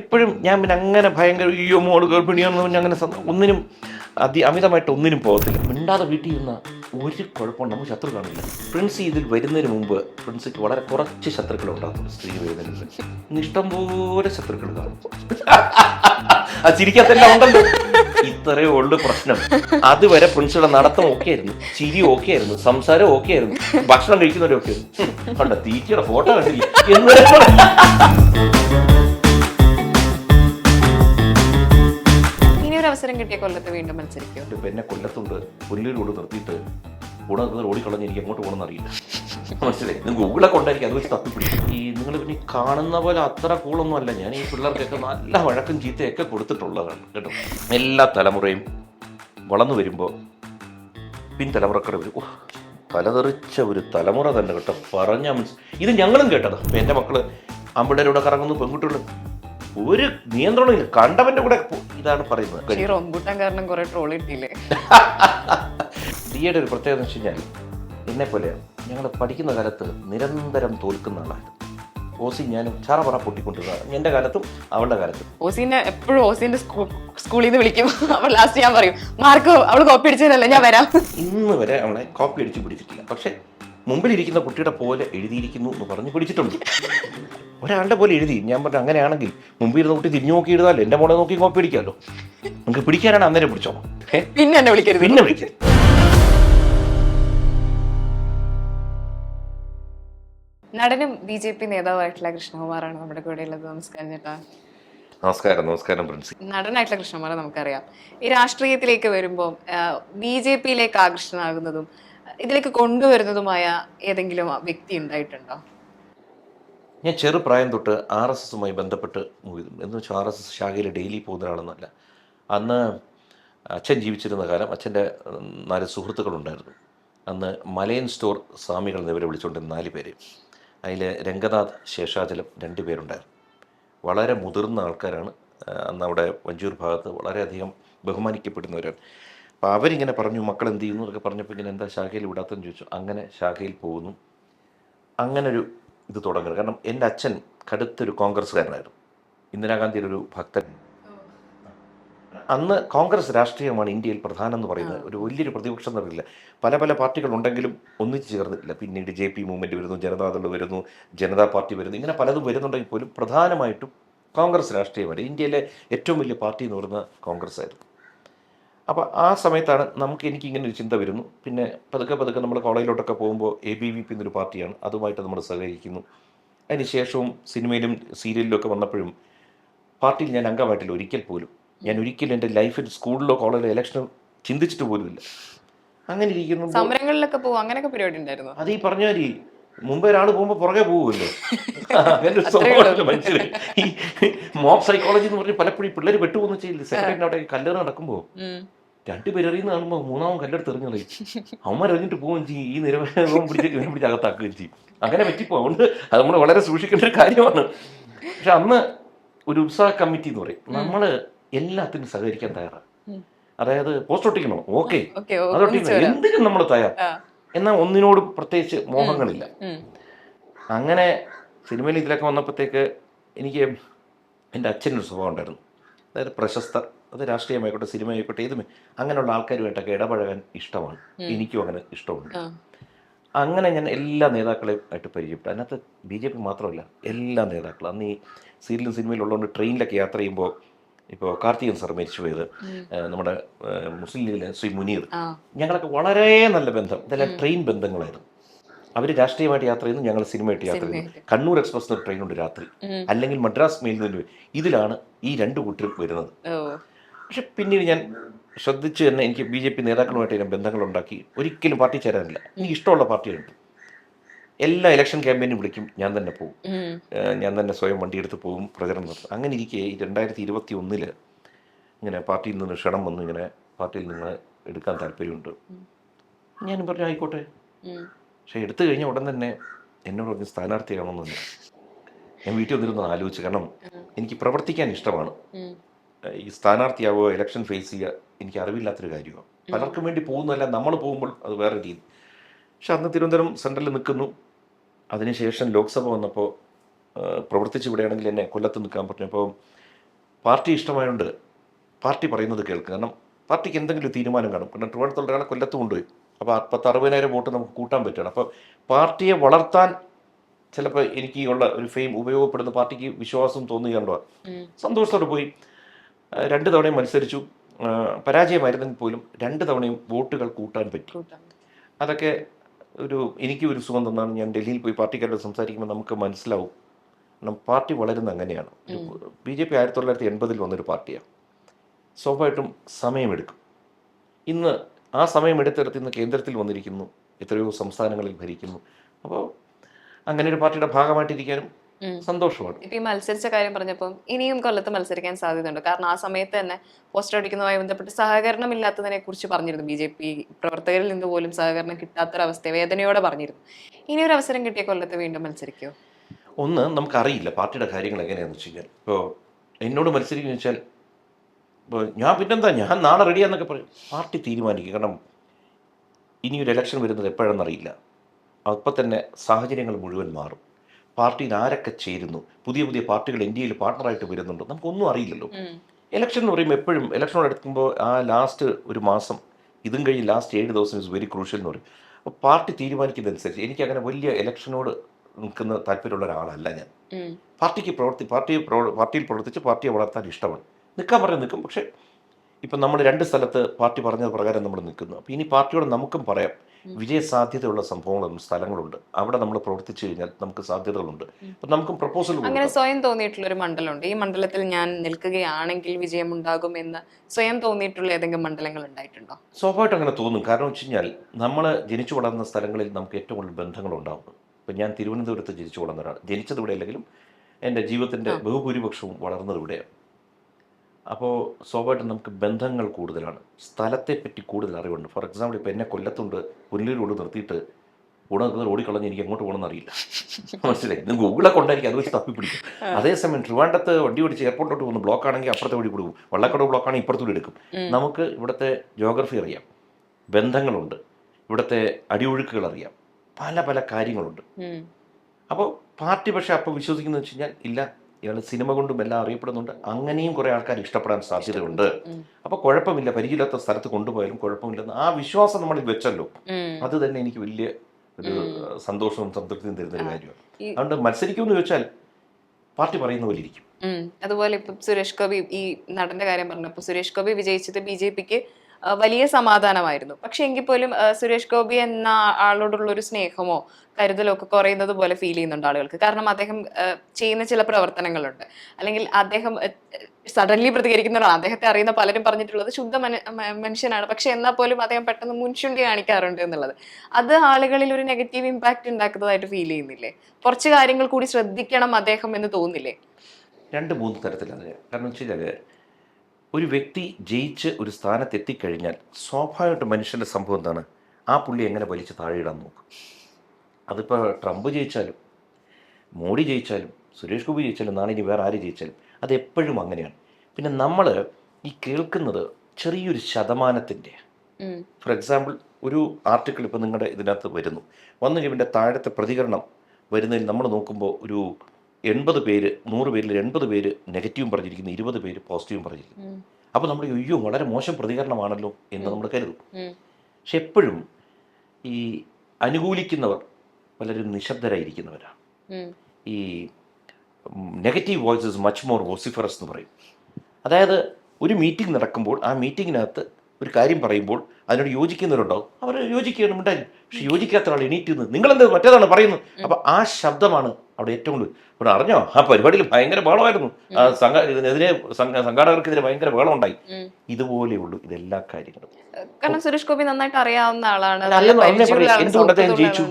എപ്പോഴും ഞാൻ പിന്നെ അങ്ങനെ ഭയങ്കര അയ്യോ മോൾ ഗർഭിണിയാണെന്ന് പറഞ്ഞ് അങ്ങനെ ഒന്നിനും അതി അമിതമായിട്ട് ഒന്നിനും പോകത്തില്ല. മിണ്ടാതെ വീട്ടിൽ ഇരുന്ന ഒരു കുഴപ്പം നമുക്ക് ശത്രു കാണില്ല. പ്രിൻസ് ഇതിൽ വരുന്നതിന് മുമ്പ് പ്രിൻസിക്ക് വളരെ കുറച്ച് ശത്രുക്കൾ ഉണ്ടാകും. സ്ത്രീ വരുന്നതിന് മുമ്പ്. പോലെ ശത്രുക്കൾ കാണും. ആ ചിരിക്കത്തെല്ലാം ഉണ്ടല്ലോ. ഇത്രയേ ഉള്ളു പ്രശ്നം. അതുവരെ പ്രിൻസിയുടെ നടത്തം ഓക്കെ ആയിരുന്നു ചിരി ഓക്കെ ആയിരുന്നു സംസാരം ഓക്കെ ആയിരുന്നു ഭക്ഷണം കഴിക്കുന്നവരൊക്കെ ആയിരുന്നു കണ്ട തീറ്റയുടെ ഫോട്ടോ കണ്ടില്ല? എന്ന് അവസരം കിട്ടിയ കൊല്ലത്ത് വീണ്ടും മത്സരിക്കും. പിന്നെ കൊല്ലത്തുണ്ട്. പുല്ലിലൂടെ നിർത്തിയിട്ട് കൂടെ ഓടിക്കളഞ്ഞ് എനിക്ക് എങ്ങോട്ട് പോകണമെന്ന് അറിയില്ല. മനസ്സിലായി? ഗൂഗിളെ ഗൂഗിളൊക്കെ ഉണ്ടായിരിക്കും അത് വെച്ച് തപ്പിപ്പിടിക്കും. ഈ നിങ്ങൾ പിന്നെ കാണുന്ന പോലെ അത്ര കൂളൊന്നും അല്ല ഞാൻ ഈ പിള്ളേർക്കൊക്കെ നല്ല വഴക്കും ചീത്തയൊക്കെ കൊടുത്തിട്ടുള്ളതാണ് കേട്ടോ. എല്ലാ തലമുറയും വളർന്നു വരുമ്പോൾ പിൻതലമുറക്കടെ വരും തലതെറിച്ച ഒരു തലമുറ തന്നെ കേട്ടോ. പറഞ്ഞ മനസ്സിലായി ഇത് ഞങ്ങളും കേട്ടത്. ഇപ്പം എന്റെ മക്കൾ ആമ്പിള്ളേരുടെ കറങ്ങുന്നു പെൺകുട്ടികൾ ഒരു നിയന്ത്രണമില്ല കണ്ടവന്റെ കൂടെ ഇതാണ് പറയുന്നത്. റംബൂട്ടാൻ കാരണം കുറെ ട്രോൾ ഇട്ടില്ലേ ഡിയുടെ ഒരു പ്രത്യേകത എന്ന് വെച്ച് കഴിഞ്ഞാൽ എന്നെ പോലെയാണ് ഞങ്ങൾ പഠിക്കുന്ന കാലത്ത് നിരന്തരം തോൽക്കുന്ന ആളായിരുന്നു ഓസി ഞാനും ചാറ പറ പൊട്ടിക്കൊണ്ടിരുന്ന എന്റെ കാലത്തും അവളുടെ കാലത്തും. ഓസിനെ എപ്പോഴും ഓസിന്റെ സ്കൂളിൽ നിന്ന് വിളിക്കും. അവൾ ലാസ്റ്റ് ഞാൻ പറയും മാർക്ക് അവൾ കോപ്പി അടിച്ചതല്ല ഞാൻ വരാം. ഇന്ന് വരെ അവളെ കോപ്പി അടിച്ച് പിടിച്ചിട്ടില്ല. പക്ഷെ മുമ്പിലിരിക്കുന്ന കുട്ടിയുടെ പോലെ എഴുതിയിരിക്കുന്നു എന്ന് പറഞ്ഞ് പിടിച്ചിട്ടുണ്ട്. ഒരാളുടെ പോലെ എഴുതി. ഞാൻ പറഞ്ഞു അങ്ങനെയാണെങ്കിൽ മുമ്പിൽ ഇരുന്ന് കുട്ടി തിരിഞ്ഞു നോക്കി എഴുതാമല്ലോ എന്റെ മോളെ നോക്കി കോപ്പി അടിക്കാമല്ലോ നമുക്ക് പിടിക്കാനാണ് അന്നേരം പിടിച്ചോ? പിന്നെ എന്നെ വിളിക്കരുത്. പിന്നെ വിളിക്കരുത്. നടനും ബി ജെ പി നേതാവായിട്ടുള്ള കൃഷ്ണകുമാറാണ് നമ്മുടെ കൂടെ ഉള്ളത്. നമസ്കാരം ചേട്ടാ. നമസ്കാരം നമസ്കാരം പ്രിൻസി. നടനായിട്ടുള്ള കൃഷ്ണകുമാറെ നമുക്കറിയാം. ഈ രാഷ്ട്രീയത്തിലേക്ക് വരുമ്പോൾ ബി ജെ പിയിലേക്ക് ആകർഷണമാകുന്നതും ഇതിലേക്ക് കൊണ്ടുവരുന്നതുമായ ഏതെങ്കിലും വ്യക്തി ഉണ്ടായിട്ടുണ്ടോ? ഞാൻ ചെറുപ്രായം തൊട്ട് ആർ എസ് എസുമായി ബന്ധപ്പെട്ട് പോയിരുന്നു എന്ന് വെച്ചാൽ ആർ എസ് എസ് ശാഖയിൽ ഡെയിലി പോകുന്ന ഒരാളൊന്നുമല്ല അന്ന് അച്ഛൻ ജീവിച്ചിരുന്ന കാലം അച്ഛന്റെ നാല് സുഹൃത്തുക്കളുണ്ടായിരുന്നു. അന്ന് മലയൻ സ്റ്റോർ സ്വാമികൾ എന്നിവരെ വിളിച്ചുകൊണ്ടിരുന്ന നാല് പേര്. അതിൽ രംഗനാഥ് ശേഷാചലം രണ്ട് പേരുണ്ടായിരുന്നു. വളരെ മുതിർന്ന ആൾക്കാരാണ്. അന്ന് അവിടെ വഞ്ചൂർ ഭാഗത്ത് വളരെയധികം ബഹുമാനിക്കപ്പെടുന്നവരാണ്. അപ്പോൾ അവരിങ്ങനെ പറഞ്ഞു മക്കൾ എന്ത് ചെയ്യുന്നു? എന്നൊക്കെ പറഞ്ഞപ്പോൾ ഇങ്ങനെ എന്താ ശാഖയിൽ വിടാത്തെന്ന് ചോദിച്ചു. അങ്ങനെ ശാഖയിൽ പോകുന്നു. അങ്ങനൊരു ഇത് തുടങ്ങുന്നത് കാരണം എന്റെ അച്ഛൻ കടുത്തൊരു കോൺഗ്രസ്സുകാരനായിരുന്നു. ഇന്ദിരാഗാന്ധിയുടെ ഒരു ഭക്തൻ. അന്ന് കോൺഗ്രസ് രാഷ്ട്രീയമാണ് ഇന്ത്യയിൽ പ്രധാനം എന്ന് പറയുന്നത് ഒരു വലിയൊരു പ്രതിപക്ഷം എന്നറിയില്ല പല പല പാർട്ടികളുണ്ടെങ്കിലും ഒന്നിച്ച് ചേർന്നിട്ടില്ല. പിന്നീട് ജെ പി മൂവ്മെന്റ് വരുന്നു ജനതാദൾ വരുന്നു ജനതാ പാർട്ടി വരുന്നു ഇങ്ങനെ പലതും വരുന്നുണ്ടെങ്കിൽ പോലും പ്രധാനമായിട്ടും കോൺഗ്രസ് രാഷ്ട്രീയമാണ്. ഇന്ത്യയിലെ ഏറ്റവും വലിയ പാർട്ടി എന്ന് പറയുന്നത് കോൺഗ്രസ് ആയിരുന്നു അപ്പോൾ ആ സമയത്താണ് നമുക്ക് എനിക്ക് ഇങ്ങനെ ഒരു ചിന്ത വരുന്നു. പിന്നെ പതുക്കെ പതുക്കെ നമ്മൾ കോളേജിലോട്ടൊക്കെ പോകുമ്പോൾ എ ബി വി പി എന്നൊരു പാർട്ടിയാണ്. അതുമായിട്ട് നമ്മൾ സഹകരിക്കുന്നു. അതിന് ശേഷവും സിനിമയിലും സീരിയലിലൊക്കെ വന്നപ്പോഴും പാർട്ടിയിൽ ഞാൻ അംഗമായിട്ടില്ല ഒരിക്കൽ പോലും. ഞാൻ ഒരിക്കലും എന്റെ ലൈഫിൽ സ്കൂളിലോ കോളേജിലോ ഇലക്ഷനോ ചിന്തിച്ചിട്ട് പോലുമില്ല. അങ്ങനെ ഇരിക്കുന്നു. സമരങ്ങളിലൊക്കെ പോകും അങ്ങനെയൊക്കെ പരിപാടി ഉണ്ടായിരുന്നു? അത് ഈ പറഞ്ഞ മാതിരി മുമ്പ് ഒരാൾ പോകുമ്പോൾ പുറകെ പോകുമല്ലോ അങ്ങനെ ഒരു സ്വഭാവമല്ല മനുഷ്യര്. ഈ മോബ് സൈക്കോളജി എന്ന് പറഞ്ഞ് പലപ്പോഴും പിള്ളേർ പെട്ടുപോകുന്ന ചെയ്യില്ല. സെക്രട്ടറിന്റെ അവിടെ കല്ലേറ് നടക്കുമ്പോൾ രണ്ടുപേർ എറിയുന്ന കാണുമ്പോൾ മൂന്നാമൻ കല്ലെടുത്ത് എറിഞ്ഞു അവന്മാർ എറിഞ്ഞിട്ട് പോവുകയും ചെയ്യും. ഈ നിരവധി പിടിച്ച് ഇവനെ പിടിച്ച് അകത്താക്കുകയും ചെയ്യും. അങ്ങനെ പറ്റിപ്പോ. അതുകൊണ്ട് അത് നമ്മൾ വളരെ സൂക്ഷിക്കേണ്ട ഒരു കാര്യമാണ്. പക്ഷെ അന്ന് ഒരു ഉത്സാഹ കമ്മിറ്റി എന്ന് പറയും. നമ്മൾ എല്ലാത്തിനും സഹകരിക്കാൻ തയ്യാറാണ്. അതായത് പോസ്റ്റ് ഒട്ടിക്കണോ. ഓക്കെ. അതൊട്ടിക്കണം എന്തിനും നമ്മൾ തയ്യാർ എന്നാൽ ഒന്നിനോട് പ്രത്യേകിച്ച് മോഹങ്ങളില്ല. അങ്ങനെ സിനിമയിൽ ഇതിലൊക്കെ വന്നപ്പോഴത്തേക്ക് എനിക്ക് എന്റെ അച്ഛനൊരു സ്വഭാവം ഉണ്ടായിരുന്നു. അതായത് പ്രശസ്തർ അത് രാഷ്ട്രീയമായിക്കോട്ടെ സിനിമ ആയിക്കോട്ടെ ഏതുമേ അങ്ങനെയുള്ള ആൾക്കാരുമായിട്ടൊക്കെ ഇടപഴകാൻ ഇഷ്ടമാണ്. എനിക്കും അങ്ങനെ ഇഷ്ടമുണ്ട്. അങ്ങനെ ഞാൻ എല്ലാ നേതാക്കളെയും ആയിട്ട് പരിചയപ്പെട്ടു. അതിനകത്ത് ബി ജെ പി മാത്രമല്ല എല്ലാ നേതാക്കളും. അന്ന് ഈ സീരിയലും സിനിമയിലും ഉള്ളതുകൊണ്ട് ട്രെയിനിലൊക്കെ യാത്ര ചെയ്യുമ്പോൾ ഇപ്പോൾ കാർത്തികൻ സാർ മരിച്ചു പോയത് നമ്മുടെ മുസ്ലിം ലീഗിലെ ശ്രീ മുനീർ. ഞങ്ങളൊക്കെ വളരെ നല്ല ബന്ധം. ഇതെല്ലാം ട്രെയിൻ ബന്ധങ്ങളായിരുന്നു. അവർ രാഷ്ട്രീയമായിട്ട് യാത്ര ചെയ്യുന്നു ഞങ്ങൾ സിനിമയായിട്ട് യാത്ര ചെയ്യുന്നു. കണ്ണൂർ എക്സ്പ്രസ് ട്രെയിനുണ്ട് രാത്രി. അല്ലെങ്കിൽ മദ്രാസ് മെയിൽ ഇതിലാണ് ഈ രണ്ട് കൂട്ടരും വരുന്നത്. പക്ഷെ പിന്നീട് ഞാൻ ശ്രദ്ധിച്ചു തന്നെ എനിക്ക് ബി ജെ പി നേതാക്കളുമായിട്ട് ഞാൻ ബന്ധങ്ങളുണ്ടാക്കി ഒരിക്കലും പാർട്ടി ചേരാനില്ല. എനിക്ക് ഇഷ്ടമുള്ള പാർട്ടികളുണ്ട്. എല്ലാ ഇലക്ഷൻ ക്യാമ്പയിനും വിളിക്കും ഞാൻ തന്നെ പോകും. ഞാൻ തന്നെ സ്വയം വണ്ടിയെടുത്ത് പോകും പ്രചരണം നടത്തും. അങ്ങനെ ഇരിക്കെ രണ്ടായിരത്തി ഇരുപത്തി ഒന്നിൽ ഇങ്ങനെ പാർട്ടിയിൽ നിന്ന് ക്ഷണം വന്ന് ഇങ്ങനെ പാർട്ടിയിൽ നിന്ന് എടുക്കാൻ താല്പര്യമുണ്ട്. ഞാനും പറഞ്ഞു ആയിക്കോട്ടെ. പക്ഷെ എടുത്തു കഴിഞ്ഞ ഉടൻ തന്നെ എന്നോട് പറഞ്ഞ് സ്ഥാനാർത്ഥിയാണെന്നൊന്നും ഞാൻ വീട്ടിൽ വന്നിരുന്ന് ആലോചിച്ചു കാരണം എനിക്ക് പ്രവർത്തിക്കാൻ ഇഷ്ടമാണ്. ഈ സ്ഥാനാർത്ഥിയാവുക ഇലക്ഷൻ ഫേസ് ചെയ്യുക എനിക്ക് അറിവില്ലാത്തൊരു കാര്യമാണ്. പലർക്കും വേണ്ടി പോകുന്നതല്ല നമ്മൾ പോകുമ്പോൾ അത് വേറെ രീതി. പക്ഷെ അന്ന് തിരുവനന്തപുരം സെൻട്രലിൽ നിൽക്കുന്നു. അതിനുശേഷം ലോക്സഭ വന്നപ്പോൾ പ്രവർത്തിച്ച് ഇവിടെയാണെങ്കിൽ എന്നെ കൊല്ലത്ത് നിൽക്കാൻ പറഞ്ഞപ്പോൾ പാർട്ടി ഇഷ്ടമായതുകൊണ്ട് പാർട്ടി പറയുന്നത് കേൾക്കും. കാരണം പാർട്ടിക്ക് എന്തെങ്കിലും തീരുമാനം കാണും. കാരണം ട്രിവാൻഡ്രത്തുള്ള ഒരാളെ കൊല്ലത്ത് കൊണ്ടുപോയി. അപ്പോൾ പത്ത് അറുപതിനായിരം വോട്ട് നമുക്ക് കൂട്ടാൻ പറ്റുകയാണ്. അപ്പോൾ പാർട്ടിയെ വളർത്താൻ ചിലപ്പോൾ എനിക്ക് ഉള്ള ഒരു ഫെയിം ഉപയോഗപ്പെടുന്ന പാർട്ടിക്ക് വിശ്വാസം തോന്നുകയുണ്ടോ സന്തോഷത്തോടെ പോയി. രണ്ട് തവണയും മത്സരിച്ചു. പരാജയമായിരുന്നെങ്കിൽ പോലും രണ്ട് തവണയും വോട്ടുകൾ കൂട്ടാൻ പറ്റി. അതൊക്കെ ഒരു എനിക്ക് ഒരു സുഖം തന്നാണ്. ഞാൻ ഡൽഹിയിൽ പോയി പാർട്ടിക്കാരോട് സംസാരിക്കുമ്പോൾ നമുക്ക് മനസ്സിലാവും. കാരണം പാർട്ടി വളരുന്ന അങ്ങനെയാണ്. ബി ജെ പി ആയിരത്തി തൊള്ളായിരത്തി എൺപതിൽ വന്നൊരു പാർട്ടിയാണ്. സ്വാഭാവികമായിട്ടും സമയമെടുക്കും. ഇന്ന് ആ സമയം എടുത്തെടുത്ത് ഇന്ന് കേന്ദ്രത്തിൽ വന്നിരിക്കുന്നു. എത്രയോ സംസ്ഥാനങ്ങളിൽ ഭരിക്കുന്നു. അപ്പോൾ അങ്ങനെ ഒരു പാർട്ടിയുടെ ഭാഗമായിട്ടിരിക്കാനും. സന്തോഷമാണ്. ഇപ്പൊ ഈ മത്സരിച്ച കാര്യം പറഞ്ഞപ്പോൾ ഇനിയും കൊല്ലത്ത് മത്സരിക്കാൻ സാധ്യതയുണ്ട്. കാരണം ആ സമയത്ത് തന്നെ പോസ്റ്റർ അടിക്കുന്നതുമായി ബന്ധപ്പെട്ട് സഹകരണം ഇല്ലാത്തതിനെ കുറിച്ച് പറഞ്ഞിരുന്നു ബി ജെ പി പ്രവർത്തകരിൽ നിന്ന് പോലും സഹകരണം കിട്ടാത്തൊരവസ്ഥ വേദനയോടെ പറഞ്ഞിരുന്നു. ഇനി ഒരു അവസരം കിട്ടിയ കൊല്ലത്ത് വീണ്ടും മത്സരിക്കോ? ഒന്ന് നമുക്കറിയില്ല പാർട്ടിയുടെ കാര്യങ്ങൾ എങ്ങനെയാണെന്ന് വെച്ച് കഴിഞ്ഞാൽ. ഇപ്പോൾ എന്നോട് മത്സരിക്കുന്ന വെച്ചാൽ ഇപ്പോൾ ഞാൻ പിന്നെന്താ ഞാൻ നാളെ റെഡിയാന്നൊക്കെ പറയും. പാർട്ടി തീരുമാനിക്കും. കാരണം ഇനിയൊരു എലക്ഷൻ ഇലക്ഷൻ വരുന്നത് എപ്പോഴെന്നറിയില്ല അപ്പം തന്നെ സാഹചര്യങ്ങൾ മുഴുവൻ മാറും. പാർട്ടിയിൽ ആരൊക്കെ ചേരുന്നു? പുതിയ പുതിയ പാർട്ടികൾ ഇന്ത്യയിൽ പാർട്ണറായിട്ട് വരുന്നുണ്ട്? നമുക്കൊന്നും അറിയില്ലല്ലോ. ഇലക്ഷൻ എന്ന് പറയുമ്പോൾ എപ്പോഴും ഇലക്ഷനോട് എടുക്കുമ്പോൾ ആ ലാസ്റ്റ് ഒരു മാസം ഇതും കഴിഞ്ഞ് ലാസ്റ്റ് ഏഴ് ദിവസം ഇസ് വെരി ക്രൂഷ്യൽ എന്ന് പറയും. അപ്പോൾ പാർട്ടി തീരുമാനിക്കുന്നതനുസരിച്ച് എനിക്ക് അങ്ങനെ വലിയ ഇലക്ഷനോട് നിൽക്കുന്ന താല്പര്യമുള്ള ഒരാളല്ല ഞാൻ. പാർട്ടിക്ക് പ്രവർത്തി പാർട്ടി പാർട്ടിയിൽ പ്രവർത്തിച്ച് പാർട്ടിയെ വളർത്താൻ ഇഷ്ടമാണ്. നിൽക്കാൻ പറഞ്ഞ് നിൽക്കും. പക്ഷേ ഇപ്പം നമ്മൾ രണ്ട് സ്ഥലത്ത് പാർട്ടി പറഞ്ഞ പ്രകാരം നമ്മൾ നിൽക്കുന്നു. അപ്പോൾ ഇനി പാർട്ടിയോട് നമുക്കും പറയാം. വിജയ സാധ്യതയുള്ള സംഭവങ്ങളും സ്ഥലങ്ങളുണ്ട്. അവിടെ നമ്മൾ പ്രവർത്തിച്ചു കഴിഞ്ഞാൽ നമുക്ക് സാധ്യതകളുണ്ട്. അപ്പം നമുക്കും പ്രപ്പോസൽ അങ്ങനെ സ്വയം തോന്നിയിട്ടുള്ള ഒരു മണ്ഡലമുണ്ട്. ഈ മണ്ഡലത്തിൽ ഞാൻ നിൽക്കുകയാണെങ്കിൽ വിജയം ഉണ്ടാകും എന്ന് സ്വയം തോന്നിയിട്ടുള്ള ഏതെങ്കിലും മണ്ഡലങ്ങൾ ഉണ്ടായിട്ടുണ്ടോ? സ്വാഭാവികമായിട്ടും അങ്ങനെ തോന്നും. കാരണം വെച്ച് കഴിഞ്ഞാൽ നമ്മൾ ജനിച്ചു വളർന്ന സ്ഥലങ്ങളിൽ നമുക്ക് ഏറ്റവും കൂടുതൽ ബന്ധങ്ങളുണ്ടാവും. ഇപ്പം ഞാൻ തിരുവനന്തപുരത്ത് ജനിച്ചു വളർന്ന ഒരാൾ ജനിച്ചത് ഇവിടെ അല്ലെങ്കിലും എന്റെ ജീവിതത്തിന്റെ ബഹുഭൂരിപക്ഷവും വളർന്നത് ഇവിടെയാണ്. അപ്പോൾ സ്വാഭാവികമായിട്ടും നമുക്ക് ബന്ധങ്ങൾ കൂടുതലാണ്. സ്ഥലത്തെപ്പറ്റി കൂടുതൽ അറിവുണ്ട്. ഫോർ എക്സാമ്പിൾ ഇപ്പോൾ എന്നെ കൊല്ലത്തുണ്ട് പുനലൂരോട് നിർത്തിയിട്ട് ഉടനെ ഓടിക്കളഞ്ഞ് എനിക്ക് എങ്ങോട്ട് പോകണമെന്ന് അറിയില്ല. മനസ്സിലായി? നിങ്ങൾ ഗൂഗിളൊക്കെ ഉണ്ടായിരിക്കും അത് വെച്ച് തപ്പിപ്പിടിക്കും അതേസമയം ട്രിവാൻഡത്ത് വണ്ടി ഓടിച്ച് എയർപോർട്ടിലോട്ട് പോകുന്നു ബ്ലോക്ക് ആണെങ്കിൽ അപ്പുറത്തെ വഴി കൊടുക്കും. വള്ളക്കടവ് ബ്ലോക്ക് ആണെങ്കിൽ ഇപ്പുറത്തൂടെ എടുക്കും. നമുക്ക് ഇവിടുത്തെ ജോഗ്രഫി അറിയാം. ബന്ധങ്ങളുണ്ട്. ഇവിടുത്തെ അടിയൊഴുക്കുകൾ അറിയാം. പല പല കാര്യങ്ങളുണ്ട്. അപ്പോൾ പാർട്ടി പക്ഷേ അപ്പോൾ വിശ്വസിക്കുന്നത് വെച്ച് കഴിഞ്ഞാൽ ഇല്ല. ഇയാൾ സിനിമ കൊണ്ടും എല്ലാം അറിയപ്പെടുന്നുണ്ട്. അങ്ങനെയും കുറേ ആൾക്കാർ ഇഷ്ടപ്പെടാൻ സാധ്യതയുണ്ട്. അപ്പൊ അപ്പോൾ കുഴപ്പമില്ല പരിചയമില്ലാത്ത സ്ഥലത്ത് കൊണ്ടുപോയാലും കുഴപ്പമില്ലെന്ന് ആ വിശ്വാസം നമ്മളിൽ വെച്ചല്ലോ. അത് തന്നെ എനിക്ക് വലിയ ഒരു സന്തോഷവും സംതൃപ്തിയും തരുന്ന ഒരു കാര്യമാണ്. അതുകൊണ്ട് മത്സരിക്കുമെന്ന് ചോദിച്ചാൽ പാർട്ടി പറയുന്ന പോലെ ഇരിക്കും. അതുപോലെ ഇപ്പം സുരേഷ് ഗോപി ഈ നടന്റെ കാര്യം പറഞ്ഞപ്പോൾ സുരേഷ് ഗോപി വിജയിച്ചത് ബി ജെ പിക്ക് വലിയ സമാധാനമായിരുന്നു. പക്ഷെ എങ്കിൽ പോലും സുരേഷ് ഗോപി എന്ന ആളോടുള്ള ഒരു സ്നേഹമോ കരുതലോ ഒക്കെ കുറയുന്നത് പോലെ ഫീൽ ചെയ്യുന്നുണ്ട് ആളുകൾക്ക്. കാരണം അദ്ദേഹം ചെയ്യുന്ന ചില പ്രവർത്തനങ്ങളുണ്ട്. അല്ലെങ്കിൽ അദ്ദേഹം സഡൻലി പ്രതികരിക്കുന്നവരാണ്. അദ്ദേഹത്തെ അറിയുന്ന പലരും പറഞ്ഞിട്ടുള്ളത് ശുദ്ധ മനുഷ്യനാണ്. പക്ഷെ എന്നാൽ പോലും അദ്ദേഹം പെട്ടെന്ന് മുൻചുണ്ടി കാണിക്കാറുണ്ട് എന്നുള്ളത്. അത് ആളുകളിൽ ഒരു നെഗറ്റീവ് ഇമ്പാക്റ്റ് ഉണ്ടാക്കുന്നതായിട്ട് ഫീൽ ചെയ്യുന്നില്ലേ? കുറച്ച് കാര്യങ്ങൾ കൂടി ശ്രദ്ധിക്കണം അദ്ദേഹം എന്ന് തോന്നില്ലേ? രണ്ട് മൂന്ന് തരത്തിലാണ് കാരണം വെച്ച് കഴിഞ്ഞാൽ ഒരു വ്യക്തി ജയിച്ച് ഒരു സ്ഥാനത്ത് എത്തിക്കഴിഞ്ഞാൽ സ്വാഭാവികമായിട്ട് മനുഷ്യന്റെ സംഭവം എന്താണ്? ആ പുള്ളി എങ്ങനെ വലിച്ച് താഴെയിടാൻ നോക്കും? അതിപ്പോൾ ട്രംപ് ജയിച്ചാലും മോഡി ജയിച്ചാലും സുരേഷ് ഗോപി ജയിച്ചാലും നാളെ ഇനി വേറെ ആര് ജയിച്ചാലും അത് എപ്പോഴും അങ്ങനെയാണ്. പിന്നെ നമ്മൾ ഈ കേൾക്കുന്നത് ചെറിയൊരു ശതമാനത്തിന്റെ. ഫോർ എക്സാമ്പിൾ ഒരു ആർട്ടിക്കിൾ ഇപ്പോൾ നിങ്ങളുടെ ഇതിനകത്ത് വരുന്നു. വന്നു കഴിയുമ്പോൾ താഴത്തെ പ്രതികരണം വരുന്നതിൽ നമ്മൾ നോക്കുമ്പോൾ ഒരു എൺപത് പേര് നൂറ് പേരിൽ എൺപത് പേര് നെഗറ്റീവും പറഞ്ഞിരിക്കുന്നു ഇരുപത് പേര് പോസിറ്റീവും പറഞ്ഞിരിക്കുന്നു. അപ്പോൾ നമ്മൾ അയ്യോ വളരെ മോശം പ്രതികരണമാണല്ലോ എന്ന് നമ്മൾ കരുതും. പക്ഷെ എപ്പോഴും ഈ അനുകൂലിക്കുന്നവർ പലരും നിശബ്ദരായിരിക്കുന്നവരാണ്. ഈ negative voices much more vociferous എന്ന് പറയും. അതായത് ഒരു മീറ്റിംഗ് നടക്കുമ്പോൾ ആ മീറ്റിങ്ങിനകത്ത് ഒരു കാര്യം പറയുമ്പോൾ അതിനോട് യോജിക്കുന്നവരുണ്ടാവും. അവർ യോജിക്കുകയാണ് ഉണ്ടായി പക്ഷെ യോജിക്കാത്ത ആൾ എണീറ്റ് നിന്ന് നിങ്ങളെന്ത് മറ്റേതാണ് പറയുന്നത്? അപ്പൊ ആ ശബ്ദമാണ് അവിടെ ഏറ്റവും കൂടുതൽ. ഇവിടെ അറിഞ്ഞോ? ആ പരിപാടിയിൽ ഭയങ്കര ബഹളമായിരുന്നു. സംഘ ഇതിനെതിരെ സംഘ- സംഘാടകർക്കെതിരെ ഭയങ്കര ബഹളം ഉണ്ടായി. ഇതുപോലെയുള്ളൂ ഇതെല്ലാ കാര്യങ്ങളും. കാരണം സുരേഷ് ഗോപി നന്നായിട്ട് അറിയാവുന്ന ആളാണ്. എന്തുകൊണ്ട് അദ്ദേഹം ജയിച്ചു?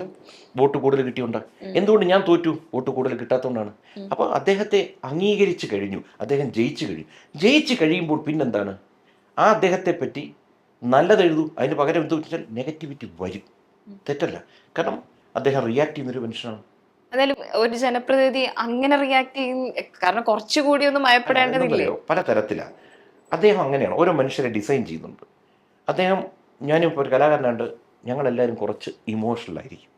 വോട്ട് കൂടുതൽ കിട്ടിയുണ്ട്? എന്തുകൊണ്ട് ഞാൻ തോറ്റു? വോട്ട് കൂടുതൽ കിട്ടാത്തതുകൊണ്ടാണ് അപ്പൊ അദ്ദേഹത്തെ അംഗീകരിച്ചു കഴിഞ്ഞു. അദ്ദേഹം ജയിച്ചു കഴിഞ്ഞു. ജയിച്ചു കഴിയുമ്പോൾ പിന്നെന്താണ്? ആ അദ്ദേഹത്തെ പറ്റി നല്ലത് എഴുതൂ അതിന് പകരം എന്ത് വെച്ചാൽ നെഗറ്റിവിറ്റി വരും. തെറ്റല്ല. കാരണം അദ്ദേഹം റിയാക്ട് ചെയ്യുന്നൊരു മനുഷ്യനാണ്. എന്നാലും ഒരു ജനപ്രതിനിധി അങ്ങനെ റിയാക്ട് ചെയ്യും കാരണം കുറച്ചുകൂടി ഒന്നും മയപ്പെടേണ്ടതില്ലേ പല തരത്തിലാണ് അദ്ദേഹം അങ്ങനെയാണ്. ഓരോ മനുഷ്യരെ ഡിസൈൻ ചെയ്യുന്നുണ്ട്. അദ്ദേഹം ഞാനിപ്പോൾ ഒരു കലാകാരനാണ്ട് ഞങ്ങളെല്ലാവരും കുറച്ച് ഇമോഷണൽ ആയിരിക്കും.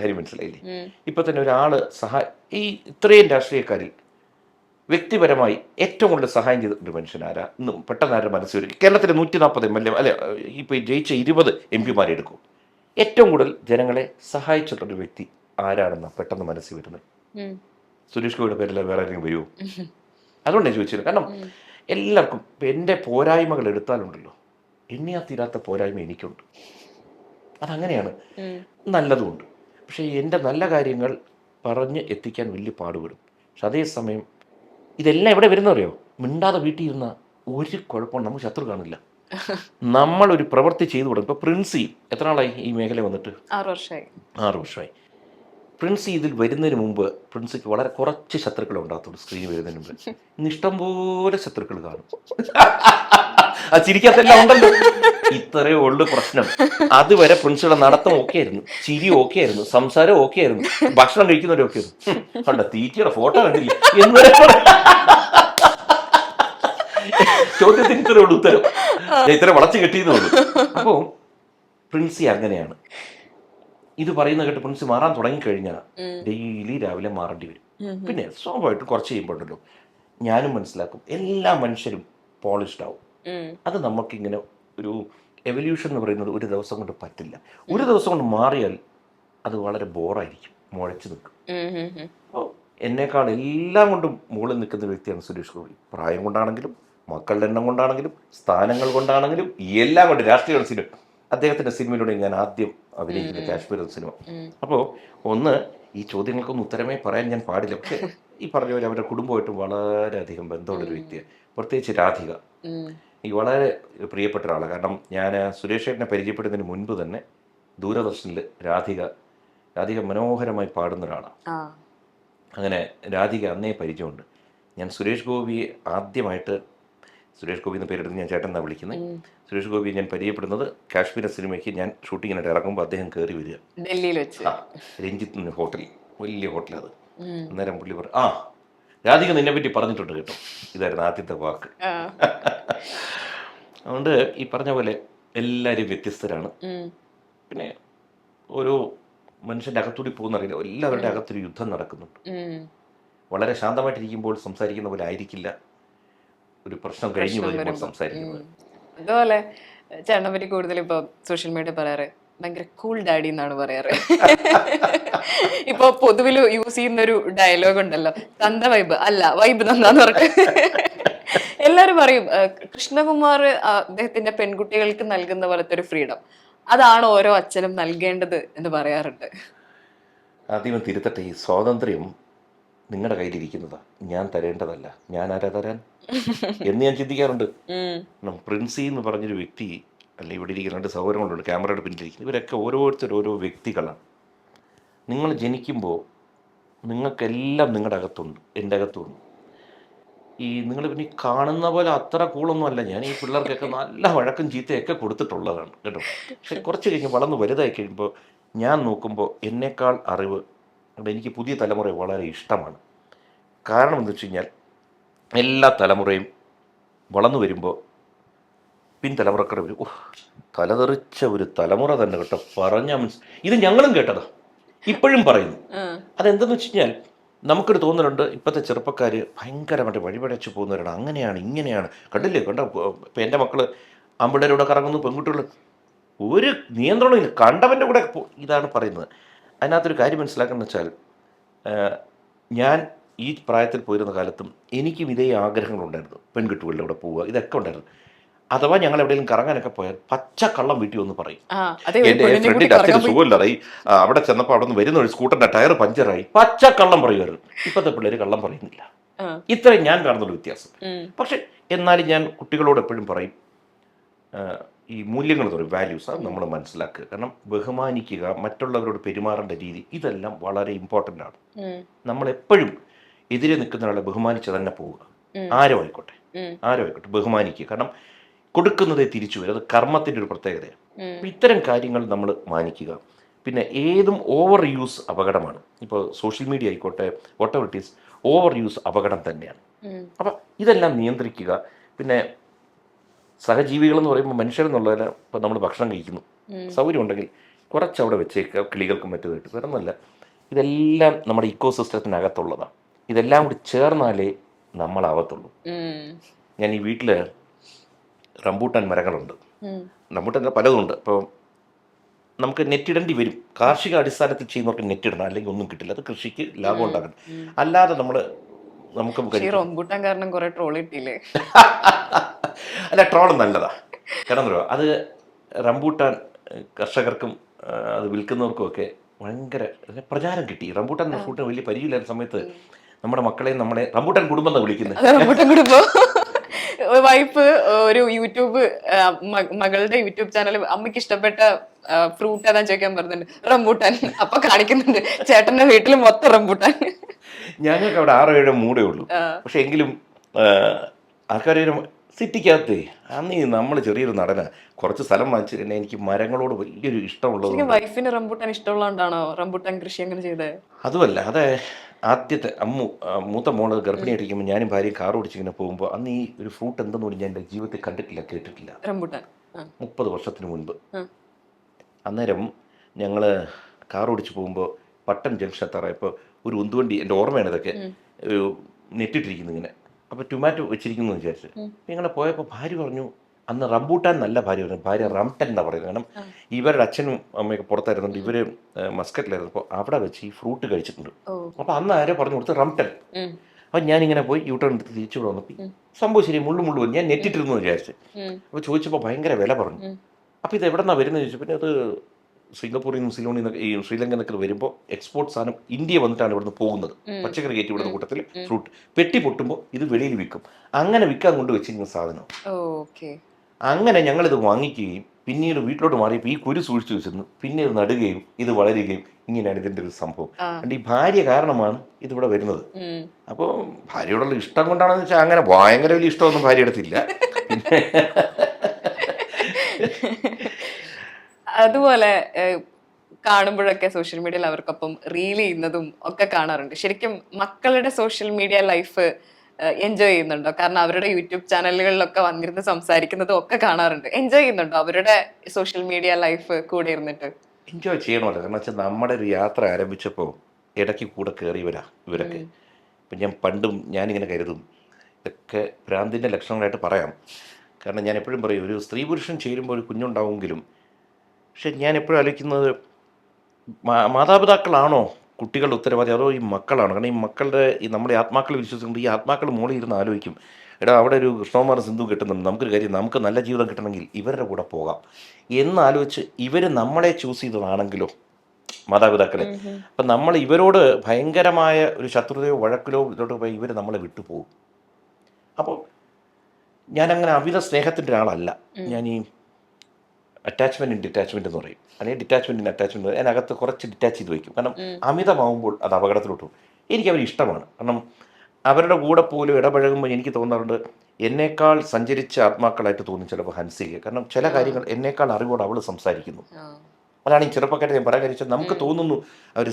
കാര്യം മനസ്സിലായില്ലേ. ഇപ്പൊ തന്നെ ഒരാൾ സഹായ ഈ ഇത്രയും രാഷ്ട്രീയക്കാരിൽ വ്യക്തിപരമായി ഏറ്റവും കൂടുതൽ സഹായം ചെയ്ത ഒരു മനുഷ്യൻ ആരാ ഇന്ന് പെട്ടെന്ന് ആരുടെ മനസ്സിൽ വരും? കേരളത്തിലെ നൂറ്റി നാൽപ്പത് എം എൽ എ അല്ലെ ഇപ്പോൾ ജയിച്ച ഇരുപത് എം പിമാരെ എടുക്കും. ഏറ്റവും കൂടുതൽ ജനങ്ങളെ സഹായിച്ചിട്ടുള്ളൊരു വ്യക്തി ആരാണെന്ന് പെട്ടെന്ന് മനസ്സിൽ വരുന്നത്. സുരേഷ് ഗോപിയുടെ പേരിൽ വേറെ ആരെങ്കിലും വരുമോ അതുകൊണ്ട് ഞാൻ ചോദിച്ചത്. കാരണം എല്ലാവർക്കും എന്റെ പോരായ്മകൾ എടുത്താലുണ്ടല്ലോ. എണ്ണിയാ തീരാത്ത പോരായ്മ എനിക്കുണ്ട്. അതങ്ങനെയാണ്. നല്ലതുമുണ്ട്. പക്ഷേ എന്റെ നല്ല കാര്യങ്ങൾ പറഞ്ഞ് എത്തിക്കാൻ വലിയ പാടുപെടും. പക്ഷെ അതേസമയം ഇതെല്ലാം എവിടെ വരുന്ന അറിയോ മിണ്ടാതെ വീട്ടിൽ ഇരുന്ന ഒരു കുഴപ്പം നമുക്ക് ശത്രു കാണില്ല. നമ്മൾ ഒരു പ്രവൃത്തി ചെയ്തു കൊടുക്കും ഇപ്പൊ പ്രിൻസി എത്ര നാളായി ഈ മേഖല വന്നിട്ട്? ആറ് വർഷമായി. ആറ് വർഷമായി. പ്രിൻസി ഇതിൽ വരുന്നതിന് മുമ്പ് പ്രിൻസിക്ക് വളരെ കുറച്ച് ശത്രുക്കൾ ഉണ്ടാകത്തുള്ളൂ സ്ക്രീനിൽ വരുന്നതിന് മുമ്പ്. ഇന്ന് ഇഷ്ടംപോലെ ശത്രുക്കൾ കാണും. ആ ചിരിക്കാത്തെല്ലാം ഉണ്ടല്ലോ. ഇത്രയേ ഉള്ളു പ്രശ്നം. അതുവരെ പ്രിൻസിയുടെ നടത്തം ഓക്കെ ആയിരുന്നു. ചിരി ഓക്കെ ആയിരുന്നു. സംസാരം ഓക്കെ ആയിരുന്നു. ഭക്ഷണം കഴിക്കുന്നവരും ഒക്കെ ആയിരുന്നു. കണ്ട തീറ്റയുടെ ഫോട്ടോ കണ്ടില്ല? എന്ന് ചോദ്യത്തിന് ഇത്രയേ ഉള്ളൂ ഉത്തരം. ഇത്ര വളച്ചു കെട്ടിയെന്ന് ഉള്ളൂ. അപ്പോൾ പ്രിൻസി അങ്ങനെയാണ്. ഇത് പറയുന്ന കേട്ട് പ്രിൻസി മാറാൻ തുടങ്ങിക്കഴിഞ്ഞാൽ. ഡെയിലി രാവിലെ മാറേണ്ടി വരും. പിന്നെ സ്വാഭാവികമായിട്ടും കുറച്ച് ചെയ്യുമ്പോഴല്ലോ ഞാനും മനസ്സിലാക്കും. എല്ലാ മനുഷ്യരും പോളിഷ്ഡ് ആവും. അത് നമുക്കിങ്ങനെ ഒരു എവല്യൂഷൻ എന്ന് പറയുന്നത് ഒരു ദിവസം കൊണ്ട് പറ്റില്ല. ഒരു ദിവസം കൊണ്ട് മാറിയാൽ അത് വളരെ ബോറായിരിക്കും മുഴച്ചു നിൽക്കും. അപ്പോൾ എന്നേക്കാൾ എല്ലാം കൊണ്ടും മുകളിൽ നിൽക്കുന്ന വ്യക്തിയാണ് സുരേഷ് ഗോപി. പ്രായം കൊണ്ടാണെങ്കിലും മക്കളുടെ എണ്ണം കൊണ്ടാണെങ്കിലും സ്ഥാനങ്ങൾ കൊണ്ടാണെങ്കിലും എല്ലാം കൊണ്ട് രാഷ്ട്രീയ സിനിമ. അദ്ദേഹത്തിന്റെ സിനിമയിലൂടെ ഞാൻ ആദ്യം അഭിനയിക്കുന്ന കാശ്മീർ സിനിമ. അപ്പോൾ ഒന്ന് ഈ ചോദ്യങ്ങൾക്കൊന്നും ഉത്തരമേ പറയാൻ ഞാൻ പാടില്ല. പക്ഷേ ഈ പറഞ്ഞ പോലെ അവരുടെ കുടുംബമായിട്ടും വളരെയധികം ബന്ധമുള്ളൊരു വ്യക്തിയാണ്. പ്രത്യേകിച്ച് രാധിക. ഈ വളരെ പ്രിയപ്പെട്ട ഒരാളാണ്. കാരണം ഞാൻ സുരേഷ് ഏട്ടനെ പരിചയപ്പെടുന്നതിന് മുൻപ് തന്നെ ദൂരദർശനിൽ രാധിക രാധിക മനോഹരമായി പാടുന്ന ഒരാളാണ്. അങ്ങനെ രാധിക അന്നേ പരിചയമുണ്ട്. ഞാൻ സുരേഷ് ഗോപിയെ ആദ്യമായിട്ട് സുരേഷ് ഗോപി എന്ന പേരെടുത്ത് ഞാൻ ചേട്ടൻ എന്നാണ് വിളിക്കുന്നത് സുരേഷ് ഗോപി ഞാൻ പരിചയപ്പെടുന്നത് കാശ്മീര സിനിമയ്ക്ക് ഞാൻ ഷൂട്ടിങ്ങിനായിട്ട് ഇറങ്ങുമ്പോൾ അദ്ദേഹം കയറി വരിക. ഡൽഹിയിൽ വെച്ച്. ആ രഞ്ജിത്ത് ഹോട്ടൽ വലിയ ഹോട്ടലത് അത്. അന്നേരം പുള്ളി പറ ആ രാധിക നിന്നെ പറ്റി പറഞ്ഞിട്ടുണ്ട് കേട്ടോ. ഇതായിരുന്നു ആദ്യത്തെ വാക്ക്. അതുകൊണ്ട് ഈ പറഞ്ഞ പോലെ എല്ലാവരും വ്യത്യസ്തരാണ്. പിന്നെ ഓരോ മനുഷ്യന്റെ അകത്തൂടി പോകുന്നറിയില്ല. എല്ലാവരുടെ അകത്തൊരു യുദ്ധം നടക്കുന്നുണ്ട്. വളരെ ശാന്തമായിട്ടിരിക്കുമ്പോൾ സംസാരിക്കുന്ന പോലെ ആയിരിക്കില്ല. ഒരു പ്രശ്നം കഴിഞ്ഞു വരുമ്പോൾ സംസാരിക്കുന്നത്. അതുപോലെ ചേട്ടനെ പറ്റി കൂടുതൽ ഇപ്പൊ സോഷ്യൽ മീഡിയ പറയാറ്. ഭയങ്കര കൂൾ ഡാഡി എന്നാണ് പറയാറ്. ഇപ്പൊ പൊതുവിൽ യൂസ് ചെയ്യുന്ന ഒരു ഡയലോഗ് ഉണ്ടല്ലോ. തന്ത വൈബ് അല്ല വൈബ് തന്നാന്ന് പറഞ്ഞു. എല്ലാരും പറയും കൃഷ്ണകുമാർ അദ്ദേഹത്തിന്റെ പെൺകുട്ടികൾക്ക് നൽകുന്ന പോലത്തെ ഒരു ഫ്രീഡം അതാണ് ഓരോ അച്ഛനും നൽകേണ്ടത് എന്ന് പറയാറുണ്ട്. ആദ്യം തിരുത്തട്ടെ ഈ സ്വാതന്ത്ര്യം നിങ്ങളുടെ കയ്യിലിരിക്കുന്നതാ. ഞാൻ തരേണ്ടതല്ല. ഞാൻ ആരാ തരാൻ? എന്ന് ഞാൻ ചിന്തിക്കാറുണ്ട്. പ്രിൻസി എന്ന് പറഞ്ഞൊരു വ്യക്തി അല്ല ഇവിടെ ഇരിക്കുന്ന രണ്ട് സൗകര്യങ്ങളുണ്ട് ക്യാമറയുടെ പിന്നിലിരിക്കുന്നത് ഇവരൊക്കെ ഓരോരുത്തർ ഓരോ വ്യക്തികളാണ്. നിങ്ങൾ ജനിക്കുമ്പോൾ നിങ്ങൾക്കെല്ലാം നിങ്ങളുടെ അകത്തുണ്ട് എന്റെ അകത്തുണ്ട്. ഈ നിങ്ങൾ പിന്നെ കാണുന്ന പോലെ അത്ര കൂളൊന്നും അല്ല ഞാൻ ഈ പിള്ളേർക്കൊക്കെ നല്ല വഴക്കും ചീത്തയൊക്കെ കൊടുത്തിട്ടുള്ളതാണ് കേട്ടോ. പക്ഷെ കുറച്ച് കഴിഞ്ഞ് വളർന്ന് വലുതായി കഴിയുമ്പോൾ ഞാൻ നോക്കുമ്പോൾ എന്നേക്കാൾ അറിവ് എനിക്ക് പുതിയ തലമുറ വളരെ ഇഷ്ടമാണ്. കാരണം എന്താ വെച്ച് കഴിഞ്ഞാൽ എല്ലാ തലമുറയും വളർന്നു വരുമ്പോൾ പിൻതലമുറക്കാർ വരും ഓ തലതെറിച്ച ഒരു തലമുറ തന്നെ കേട്ടോ. പറഞ്ഞ ഇത് ഞങ്ങളും കേട്ടതാ. ഇപ്പോഴും പറയുന്നു. അതെന്തെന്ന് വെച്ച് കഴിഞ്ഞാൽ നമുക്കൊരു തോന്നലുണ്ട്. ഇപ്പോഴത്തെ ചെറുപ്പക്കാർ ഭയങ്കരമായിട്ട് വഴിപടച്ച് പോകുന്നവരാണ്. അങ്ങനെയാണ് ഇങ്ങനെയാണ്. കണ്ടില്ലേ? കണ്ട? ഇപ്പം എന്റെ മക്കൾ ആമ്പിള്ളേരൂടെ കറങ്ങുന്നു പെൺകുട്ടികൾ ഒരു നിയന്ത്രണം ഇല്ല. കണ്ടവന്റെ കൂടെ ഇതാണ് പറയുന്നത്. അതിനകത്തൊരു കാര്യം മനസ്സിലാക്കുന്നത് വെച്ചാൽ ഞാൻ ഈ പ്രായത്തിൽ പോയിരുന്ന കാലത്തും എനിക്കും ഇതേ ആഗ്രഹങ്ങളുണ്ടായിരുന്നു. പെൺകുട്ടികളുടെ കൂടെ പോവുക. ഇതൊക്കെ ഉണ്ടായിരുന്നു. അഥവാ ഞങ്ങൾ എവിടെയെങ്കിലും കറങ്ങാനൊക്കെ പോയാൽ പച്ച കള്ളം വീട്ടിൽ ഒന്ന് പറയും. എന്റെ ഫ്രണ്ടിന്റെ അച്ഛന്. സുഖമില്ലാതായി അവിടെ ചെന്നപ്പോൾ അവിടെ നിന്ന് വരുന്ന ഒരു സ്കൂട്ടറിന്റെ ടയർ പഞ്ചറായി. പച്ച കള്ളം പറയുമായിരുന്നു ഇപ്പോഴത്തെ പിള്ളേര് കള്ളം പറയുന്നില്ല. ഇത്രയും ഞാൻ കാണുന്നൊരു വ്യത്യാസം. പക്ഷെ എന്നാലും ഞാൻ കുട്ടികളോട് എപ്പോഴും പറയും ഈ മൂല്യങ്ങൾ പറയും വാല്യൂസ് അത് നമ്മൾ മനസ്സിലാക്കുക. കാരണം ബഹുമാനിക്കുക മറ്റുള്ളവരോട് പെരുമാറേണ്ട രീതി ഇതെല്ലാം വളരെ ഇമ്പോർട്ടന്റ് ആണ്. നമ്മൾ എപ്പോഴും എതിരെ നിൽക്കുന്ന ഒരാളെ ബഹുമാനിച്ച് തന്നെ പോവുക. ആരോ ആയിക്കോട്ടെ. ആരോ ആയിക്കോട്ടെ. ബഹുമാനിക്കുക. കാരണം കൊടുക്കുന്നതേ തിരിച്ചു വരും. അത് കർമ്മത്തിന്റെ ഒരു പ്രത്യേകതയാണ്. അപ്പം ഇത്തരം കാര്യങ്ങൾ നമ്മൾ മാനിക്കുക. പിന്നെ ഏതും ഓവർ യൂസ് അപകടമാണ്. ഇപ്പോൾ സോഷ്യൽ മീഡിയ ആയിക്കോട്ടെ whatever it is over use അപകടം തന്നെയാണ്. അപ്പം ഇതെല്ലാം നിയന്ത്രിക്കുക. പിന്നെ സഹജീവികൾ എന്ന് പറയുമ്പോൾ മനുഷ്യരെന്നുള്ളതിന് ഇപ്പം നമ്മൾ ഭക്ഷണം കഴിക്കുന്നു. സൗകര്യം ഉണ്ടെങ്കിൽ കുറച്ച് അവിടെ വെച്ചേക്കുക. കിളികൾക്കും മറ്റു കിട്ടും ഇതെല്ലാം നമ്മുടെ ഇക്കോ സിസ്റ്റത്തിനകത്തുള്ളതാണ് ഇതെല്ലാം കൂടി ചേർന്നാലേ നമ്മളാവത്തുള്ളൂ. ഞാൻ ഈ വീട്ടിൽ റംബൂട്ടാൻ മരങ്ങളുണ്ട്. റംബൂട്ടാൻ പലതുണ്ട്. അപ്പോൾ നമുക്ക് നെറ്റിടേണ്ടി വരും. കാർഷിക അടിസ്ഥാനത്തിൽ ചെയ്യുന്നവർക്ക് നെറ്റിടണം. അല്ലെങ്കിൽ ഒന്നും കിട്ടില്ല. അത് കൃഷിക്ക് ലാഭം ഉണ്ടാക്കണം. അല്ലാതെ നമ്മൾ നമുക്ക് റംബൂട്ടാൻ കാരണം കുറെ ട്രോൾ കിട്ടിയില്ലേ? അല്ല ട്രോൾ നല്ലതാ. കാരണം അത് റംബൂട്ടാൻ കർഷകർക്കും അത് വിൽക്കുന്നവർക്കും ഒക്കെ ഭയങ്കര പ്രചാരം കിട്ടി. റംബൂട്ടാൻ ഫ്രൂട്ടിന് വലിയ പരിചയമില്ലാത്ത സമയത്ത് നമ്മുടെ മക്കളെയും നമ്മളെ റംബൂട്ടാൻ കുടുംബം എന്നാണ് വിളിക്കുന്നത് റംബൂട്ടാൻ കുടുംബം. വൈഫ് ഒരു യൂട്യൂബ് മകളുടെ യൂട്യൂബ് ചാനൽ അമ്മയ്ക്ക് ഇഷ്ടപ്പെട്ട ഫ്രൂട്ട് ഏതാ ചോദിക്കാൻ പറഞ്ഞിട്ടുണ്ട്? റംബൂട്ടാൻ. അപ്പൊ കാണിക്കുന്നുണ്ട്. ചേട്ടന്റെ വീട്ടിൽ മൊത്തം റംബൂട്ടാൻ. ഞങ്ങൾക്ക് അവിടെ ആറ് ഏഴ് മൂടേ ഉള്ളൂ. പക്ഷെ എങ്കിലും ആൾക്കാർ സിറ്റിക്കകത്ത് അന്ന് നമ്മൾ ചെറിയൊരു നടന കുറച്ച് സ്ഥലം വാങ്ങിച്ചു തന്നെ എനിക്ക് മരങ്ങളോട് വലിയൊരു ഇഷ്ടമുള്ളത് വൈഫിന് റംബൂട്ടാൻ ഇഷ്ടമുള്ളതുകൊണ്ടാണോ റംബൂട്ടാൻ കൃഷി അങ്ങനെ ചെയ്തത് അതുമല്ല അത് ആദ്യത്തെ അമ്മു മൂത്ത മോൾ അടിക്കുമ്പോൾ ഞാനും ഭാര്യയും കാർ ഓടിച്ചിങ്ങനെ പോകുമ്പോൾ അന്ന് ഈ ഒരു ഫ്രൂട്ട് എന്തെന്ന് പറഞ്ഞാൽ ഞാൻ എന്റെ ജീവിതത്തിൽ കണ്ടിട്ടില്ല കേട്ടിട്ടില്ല. റംബൂട്ടാൻ. മുപ്പത് വർഷത്തിന് മുൻപ്. അന്നേരം ഞങ്ങൾ കാർ ഓടിച്ച് പോകുമ്പോൾ പട്ടം ജംഗ്ഷൻ ഇപ്പോൾ ഒരു ഉന്തുവണ്ടി എന്റെ ഓർമ്മയാണ് ഇതൊക്കെ നെറ്റിട്ടിരിക്കുന്നു ഇങ്ങനെ. അപ്പോൾ ടൊമാറ്റോ വെച്ചിരിക്കുന്നു എന്ന് വിചാരിച്ചു. ഇങ്ങനെ പോയപ്പോൾ ഭാര്യ പറഞ്ഞു അന്ന് റംബൂട്ടാൻ നല്ല ഭാര്യ പറഞ്ഞു ഭാര്യ റംട്ടൻ എന്നാ പറയുന്നത്. കാരണം ഇവരുടെ അച്ഛനും അമ്മയൊക്കെ പുറത്തായിരുന്നുണ്ട് ഇവർ മസ്കറ്റിലായിരുന്നു. അപ്പോൾ അവിടെ വെച്ച് ഈ ഫ്രൂട്ട് കഴിച്ചിട്ടുണ്ട്. അപ്പൊ അപ്പോൾ അന്ന് ആരോ പറഞ്ഞു കൊടുത്ത് റംട്ടൻ അപ്പൊ ഞാൻ ഇങ്ങനെ പോയി യൂട്ടേൺ എടുത്ത് തിരിച്ചു ഇവിടെ വന്നപ്പോൾ സംഭവം ശരി മുള്ളു മുള്ളു ഞാൻ നെറ്റിട്ടിരുന്നു വിചാരിച്ചു. അപ്പൊ അപ്പോൾ ചോദിച്ചപ്പോൾ ഭയങ്കര വില പറഞ്ഞു. അപ്പോൾ ഇത് എവിടെ നിന്നാണ് വരുന്നത് ചോദിച്ചു. പിന്നെ അത് സിംഗപ്പൂരിൽ നിന്നും സിലോണിൽ നിന്നൊക്കെ ഈ ശ്രീലങ്കയിൽ നിന്നൊക്കെ വരുമ്പോൾ എക്സ്പോർട്ട് സാധനം ഇന്ത്യ വന്നിട്ടാണ് ഇവിടുന്ന് പോകുന്നത്. പച്ചക്കറി കയറ്റി ഇവിടുന്ന് കൂട്ടത്തിൽ ഫ്രൂട്ട് പെട്ടി പൊട്ടുമ്പോൾ ഇത് വെളിയിൽ വിൽക്കും. അങ്ങനെ വിൽക്കാൻ കൊണ്ട് വെച്ചിരുന്ന സാധനം. അങ്ങനെ ഞങ്ങളിത് വാങ്ങിക്കുകയും പിന്നീട് വീട്ടിലോട്ട് മാറിയപ്പോൾ ഈ കുരു സൂക്ഷിച്ചു വെച്ചിരുന്നു. പിന്നീട് നടുകയും ഇത് വളരുകയും ഇങ്ങനെയാണ് ഇതിന്റെ ഒരു സംഭവം. അതുകൊണ്ട് ഈ ഭാര്യ കാരണമാണ് ഇതിവിടെ വരുന്നത്. അപ്പോൾ ഭാര്യയോടുള്ള ഇഷ്ടം കൊണ്ടാണെന്ന് വെച്ചാൽ അങ്ങനെ ഭയങ്കര വലിയ ഇഷ്ടമൊന്നും ഭാര്യ എടുത്തില്ല. അതുപോലെ കാണുമ്പോഴൊക്കെ സോഷ്യൽ മീഡിയയിൽ അവർക്കൊപ്പം റീൽ ചെയ്യുന്നതും ഒക്കെ കാണാറുണ്ട്. ശരിക്കും മക്കളുടെ സോഷ്യൽ മീഡിയ ലൈഫ് എൻജോയ് ചെയ്യുന്നുണ്ടോ? കാരണം അവരുടെ യൂട്യൂബ് ചാനലുകളിലൊക്കെ വന്നിരുന്ന് സംസാരിക്കുന്നതും ഒക്കെ കാണാറുണ്ട്. എൻജോയ് ചെയ്യുന്നുണ്ടോ അവരുടെ സോഷ്യൽ മീഡിയ ലൈഫ് കൂടെ ഇരുന്നിട്ട്? എൻജോയ് ചെയ്യണമല്ലോ കാരണം വെച്ചാൽ നമ്മുടെ ഒരു യാത്ര ആരംഭിച്ചപ്പോൾ ഇടയ്ക്ക് കൂടെ കയറിയവരാ ഇവരൊക്കെ. ഇപ്പം ഞാൻ പണ്ടും ഞാനിങ്ങനെ കരുതും. ഇതൊക്കെ ഭ്രാന്തിന്റെ ലക്ഷണങ്ങളായിട്ട് പറയാം. കാരണം ഞാൻ എപ്പോഴും പറയും ഒരു സ്ത്രീ പുരുഷൻ ചേരുമ്പോൾ ഒരു കുഞ്ഞുണ്ടാവുമെങ്കിലും പക്ഷെ ഞാൻ എപ്പോഴും ആലോചിക്കുന്നത് മാതാപിതാക്കളാണോ കുട്ടികളുടെ ഉത്തരവാദി അതോ ഈ മക്കളാണ്? കാരണം ഈ മക്കളുടെ ഈ നമ്മുടെ ആത്മാക്കൾ വിശ്വസിക്കുമ്പോൾ ഈ ആത്മാക്കൾ മോളിൽ ഇരുന്ന് ആലോചിക്കും. എടാ അവിടെ ഒരു കൃഷ്ണകുമാർ സിന്ധു കിട്ടുന്നുണ്ട്. നമുക്കൊരു കാര്യം നമുക്ക് നല്ല ജീവിതം കിട്ടണമെങ്കിൽ ഇവരുടെ കൂടെ പോകാം. എന്നാലോചിച്ച് ഇവർ നമ്മളെ ചൂസ് ചെയ്തതാണെങ്കിലോ മാതാപിതാക്കളെ അപ്പം നമ്മൾ ഇവരോട് ഭയങ്കരമായ ഒരു ശത്രുതയോ വഴക്കിലോ ഇതോട്ട് പോയി ഇവർ നമ്മളെ വിട്ടുപോകും. അപ്പോൾ ഞാൻ അങ്ങനെ അമിത സ്നേഹത്തിന്റെ ഒരാളല്ല. ഞാൻ ഈ അറ്റാച്ച്മെന്റ് ഡിറ്റാച്ച്മെന്റ് എന്ന് പറയും. അല്ലെങ്കിൽ ഡിറ്റാച്ച്മെന്റിന് അറ്റാച്ച്മെന്റ് അതിനകത്ത് കുറച്ച് ഡിറ്റാച്ച് ചെയ്ത് വയ്ക്കും. കാരണം അമിതമാവുമ്പോൾ അത് അപകടത്തിലോട്ട് പോകും. എനിക്ക് അവർ ഇഷ്ടമാണ്. കാരണം അവരുടെ കൂടെ പോലും ഇടപഴകുമ്പോൾ എനിക്ക് തോന്നാറുണ്ട് എന്നേക്കാൾ സഞ്ചരിച്ച ആത്മാക്കളായിട്ട് തോന്നും ചിലപ്പോൾ ഹൻസിക കാരണം ചില കാര്യങ്ങൾ എന്നേക്കാൾ അറിവോട് അവൾ സംസാരിക്കുന്നു. അതാണ് ഈ ചെറുപ്പക്കാരെ ഞാൻ പറയാൻ കാര്യം നമുക്ക് തോന്നുന്നു അവർ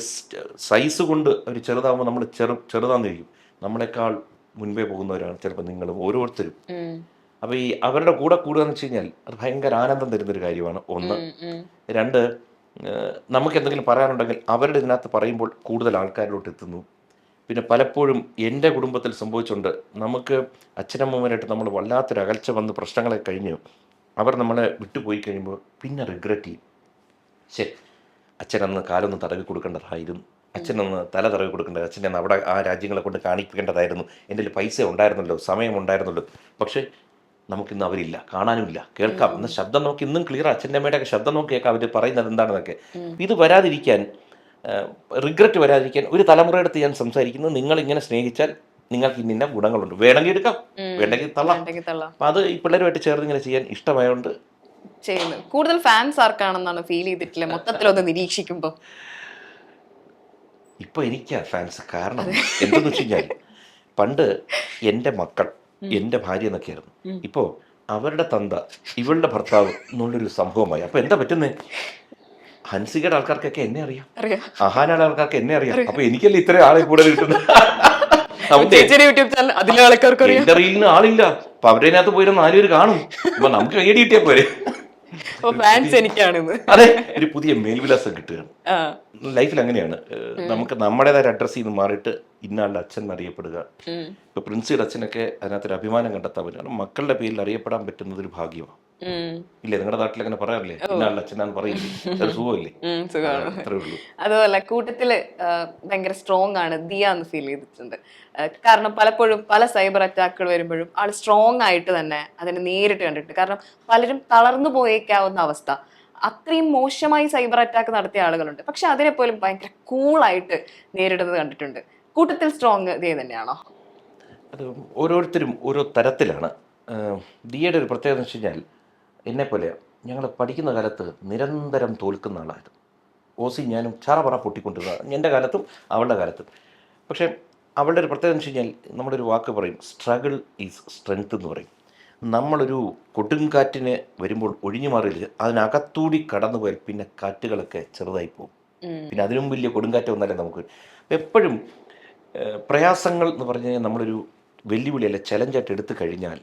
സൈസ് കൊണ്ട് അവർ ചെറുതാകുമ്പോൾ നമ്മൾ ചെറു ചെറുതാന്നിരിക്കും നമ്മളെക്കാൾ മുൻപേ പോകുന്നവരാണ് ചിലപ്പോൾ നിങ്ങളും ഓരോരുത്തരും. അപ്പോൾ ഈ അവരുടെ കൂടെ കൂടുക എന്ന് വെച്ച് കഴിഞ്ഞാൽ അത് ഭയങ്കര ആനന്ദം തരുന്നൊരു കാര്യമാണ്. ഒന്ന് രണ്ട് നമുക്ക് എന്തെങ്കിലും പറയാനുണ്ടെങ്കിൽ അവരുടെ ഇതിനകത്ത് പറയുമ്പോൾ കൂടുതൽ ആൾക്കാരിലോട്ട് എത്തുന്നു. പിന്നെ പലപ്പോഴും എന്റെ കുടുംബത്തിൽ സംഭവിച്ചുണ്ട്. നമുക്ക് അച്ഛനമ്മമാരായിട്ട് നമ്മൾ വല്ലാത്തൊരു അകൽച്ച വന്ന് പ്രശ്നങ്ങളെ കഴിഞ്ഞ് അവർ നമ്മളെ വിട്ടുപോയി കഴിയുമ്പോൾ പിന്നെ റിഗ്രറ്റ് ചെയ്യും. ശരി അച്ഛനന്ന് കാലൊന്ന് തടവി കൊടുക്കേണ്ടതായിരുന്നു. അച്ഛനൊന്ന് തല തടവി കൊടുക്കേണ്ടത് അച്ഛനെന്ന് അവിടെ ആ രാജ്യങ്ങളെ കൊണ്ട് കാണിക്കേണ്ടതായിരുന്നു എന്റെ പൈസ ഉണ്ടായിരുന്നല്ലോ സമയം ഉണ്ടായിരുന്നല്ലോ. പക്ഷേ നമുക്കിന്ന് അവരില്ല കാണാനുമില്ല കേൾക്കാം. എന്ന ശബ്ദം നോക്കി ഇന്നും ക്ലിയർ അച്ഛന്റെ അമ്മയുടെയൊക്കെ ശബ്ദം നോക്കി കേൾക്കാം അവർ പറയുന്നത് എന്താണെന്നൊക്കെ. ഇത് വരാതിരിക്കാൻ റിഗ്രറ്റ് വരാതിരിക്കാൻ ഒരു തലമുറയെടുത്ത് ഞാൻ സംസാരിക്കുന്നത് നിങ്ങൾ ഇങ്ങനെ സ്നേഹിച്ചാൽ നിങ്ങൾക്ക് ഇന്ന ഗുണങ്ങളുണ്ട്. വേണമെങ്കിൽ എടുക്കാം വേണമെങ്കിൽ തള്ളാം. അപ്പം അത് ഈ പിള്ളേരുമായിട്ട് ചേർന്ന് ഇങ്ങനെ ചെയ്യാൻ ഇഷ്ടമായതുകൊണ്ട് ചെയ്യുന്നു കൂടുതൽ ഫാൻസ് ആർക്കാണെന്നാണ് ഫീൽ ചെയ്തിട്ടില്ല മൊത്തത്തിലൊന്ന് നിരീക്ഷിക്കുമ്പോ. ഇപ്പൊ എനിക്കാ ഫാൻസ് കാരണം. എന്തെന്ന് വെച്ച് കഴിഞ്ഞാൽ പണ്ട് എന്റെ മക്കൾ എന്റെ ഭാര്യ എന്നൊക്കെയായിരുന്നു. ഇപ്പോ അവരുടെ തന്ത ഇവളുടെ ഭർത്താവ് എന്നുള്ളൊരു സംഭവമായി. അപ്പോൾ എന്താ പറ്റുന്നത് ഹൻസികയുടെ ആൾക്കാർക്കൊക്കെ എന്നെ അറിയാം. അഹാനയുടെ ആൾക്കാർക്ക് എന്നെ അറിയാം. അപ്പോൾ എനിക്കല്ലേ ഇത്രയും ആളെ കൂടെ കിട്ടുന്നത്? എന്റെ ആളില്ല. അപ്പൊ അവരുടെ അതിനകത്ത് പോയിരുന്ന നാലുപേര് കാണും. അപ്പൊ നമുക്ക് ഐഡി കിട്ടിയാ പോരെ? ഫാൻസ് എനിക്കാണെന്ന്. അതെ ഒരു പുതിയ മേൽവിലാസം കിട്ടുകയാണ് ലൈഫിൽ അങ്ങനെയാണ് നമുക്ക് നമ്മുടേതായ അഡ്രസ്സിൽ നിന്ന് മാറിയിട്ട് ഇന്നാളുടെ അച്ഛൻ എന്നറിയപ്പെടുക ഉം. ഇപ്പൊ പ്രിൻസിയുടെ അച്ഛനൊക്കെ അതിനകത്തൊരു അഭിമാനം കണ്ടെത്താൻ പറ്റും. മക്കളുടെ പേരിൽ അറിയപ്പെടാൻ പറ്റുന്നത് ഒരു ഭാഗ്യമാണ്. ഇല്ലേ നിങ്ങളുടെ നാട്ടിൽ അങ്ങനെ പറയാറില്ലേ ഇന്നാളുടെ അച്ഛനാന്ന് പറയില്ലേ? അതൊരു സുഖമില്ലേ? അത്രേ ഉള്ളൂ. അതുപോലെ കൂട്ടത്തിൽ ഭയങ്കര സ്ട്രോങ് ആണ് ദിയ എന്ന് ഫീൽ ചെയ്തിട്ടുണ്ട്. കാരണം പലപ്പോഴും പല സൈബർ അറ്റാക്കുകൾ വരുമ്പോഴും ആൾ സ്ട്രോങ് ആയിട്ട് തന്നെ അതിനെ നേരിട്ട് കണ്ടിട്ടുണ്ട്. കാരണം പലരും തളർന്നു പോയേക്കാവുന്ന അവസ്ഥ. അത്രയും മോശമായി സൈബർ അറ്റാക്ക് നടത്തിയ ആളുകളുണ്ട്. പക്ഷെ അതിനെ പോലും ഭയങ്കര കൂളായിട്ട് നേരിടുന്നത് കണ്ടിട്ടുണ്ട്. കൂട്ടത്തിൽ സ്ട്രോങ് ദിയ തന്നെയാണോ? അത് ഓരോരുത്തരും ഓരോ തരത്തിലാണ്. ദിയയുടെ ഒരു പ്രത്യേകത എന്ന് വെച്ച് കഴിഞ്ഞാൽ എന്നെപ്പോലെ ഞങ്ങൾ പഠിക്കുന്ന കാലത്ത് നിരന്തരം തോൽക്കുന്ന ആളായിരുന്നു ഓസി ഞാനും ചറപറ പൊട്ടിക്കൊണ്ടിരുന്ന എന്റെ കാലത്തും അവളുടെ കാലത്തും. പക്ഷേ അവളുടെ ഒരു പ്രത്യേകത എന്ന് വെച്ച് കഴിഞ്ഞാൽ നമ്മുടെ ഒരു വാക്ക് പറയും സ്ട്രഗിൾ ഈസ് സ്ട്രെങ്ത് എന്ന് പറയും. നമ്മളൊരു കൊടുങ്കാറ്റിന് വരുമ്പോൾ ഒഴിഞ്ഞു മാറിയില്ല അതിനകത്തൂടി കടന്നു പോയാൽ പിന്നെ കാറ്റുകളൊക്കെ ചെറുതായി പോകും. പിന്നെ അതിനും വലിയ കൊടുങ്കാറ്റ് വന്നാലേ നമുക്ക്. എപ്പോഴും പ്രയാസങ്ങൾ എന്ന് പറഞ്ഞു കഴിഞ്ഞാൽ നമ്മളൊരു വെല്ലുവിളി അല്ലെ ചലഞ്ചായിട്ട് എടുത്തു കഴിഞ്ഞാൽ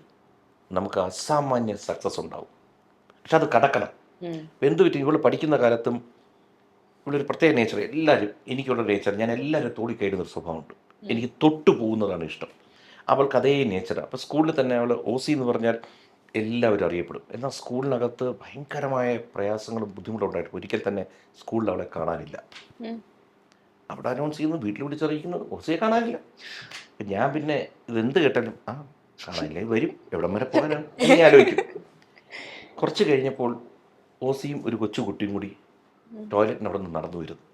നമുക്ക് അസാമാന്യ സക്സസ് ഉണ്ടാവും. പക്ഷെ അത് കടക്കണം. വെന്തു എന്ത് പറ്റി? ഇവൾ പഠിക്കുന്ന കാലത്തും ഇവളൊരു പ്രത്യേക നേച്ചർ എല്ലാവരും എനിക്കുള്ള നേച്ചർ ഞാൻ എല്ലാവരും തോടി കയറുന്ന ഒരു സ്വഭാവമുണ്ട്. എനിക്ക് തൊട്ടു പോകുന്നതാണ് ഇഷ്ടം. അവൾക്ക് അതേ നേച്ചർ അപ്പോൾ സ്കൂളിൽ തന്നെ അവൾ ഒ സി എന്ന് പറഞ്ഞാൽ എല്ലാവരും അറിയപ്പെടും. എന്നാൽ സ്കൂളിനകത്ത് ഭയങ്കരമായ പ്രയാസങ്ങളും ബുദ്ധിമുട്ടും ഉണ്ടായിട്ട് ഒരിക്കൽ തന്നെ സ്കൂളിൽ അവളെ കാണാനില്ല. അവിടെ അനൗൺസ് ചെയ്യുന്നു വീട്ടിൽ വിളിച്ചറിയിക്കുന്നു ഒസിയെ കാണാനില്ല. ഞാൻ പിന്നെ ഇതെന്ത് കേട്ടാലും ആ കാണാനില്ല വരും. എവിടം വരെ പോകാനാണ്? ഇനി ആലോചിക്കും. കുറച്ച് കഴിഞ്ഞപ്പോൾ ഓസിയും ഒരു കൊച്ചു കുട്ടിയും കൂടി ടോയ്ലറ്റിന് അവിടെ നിന്ന് നടന്നു വരുന്നു.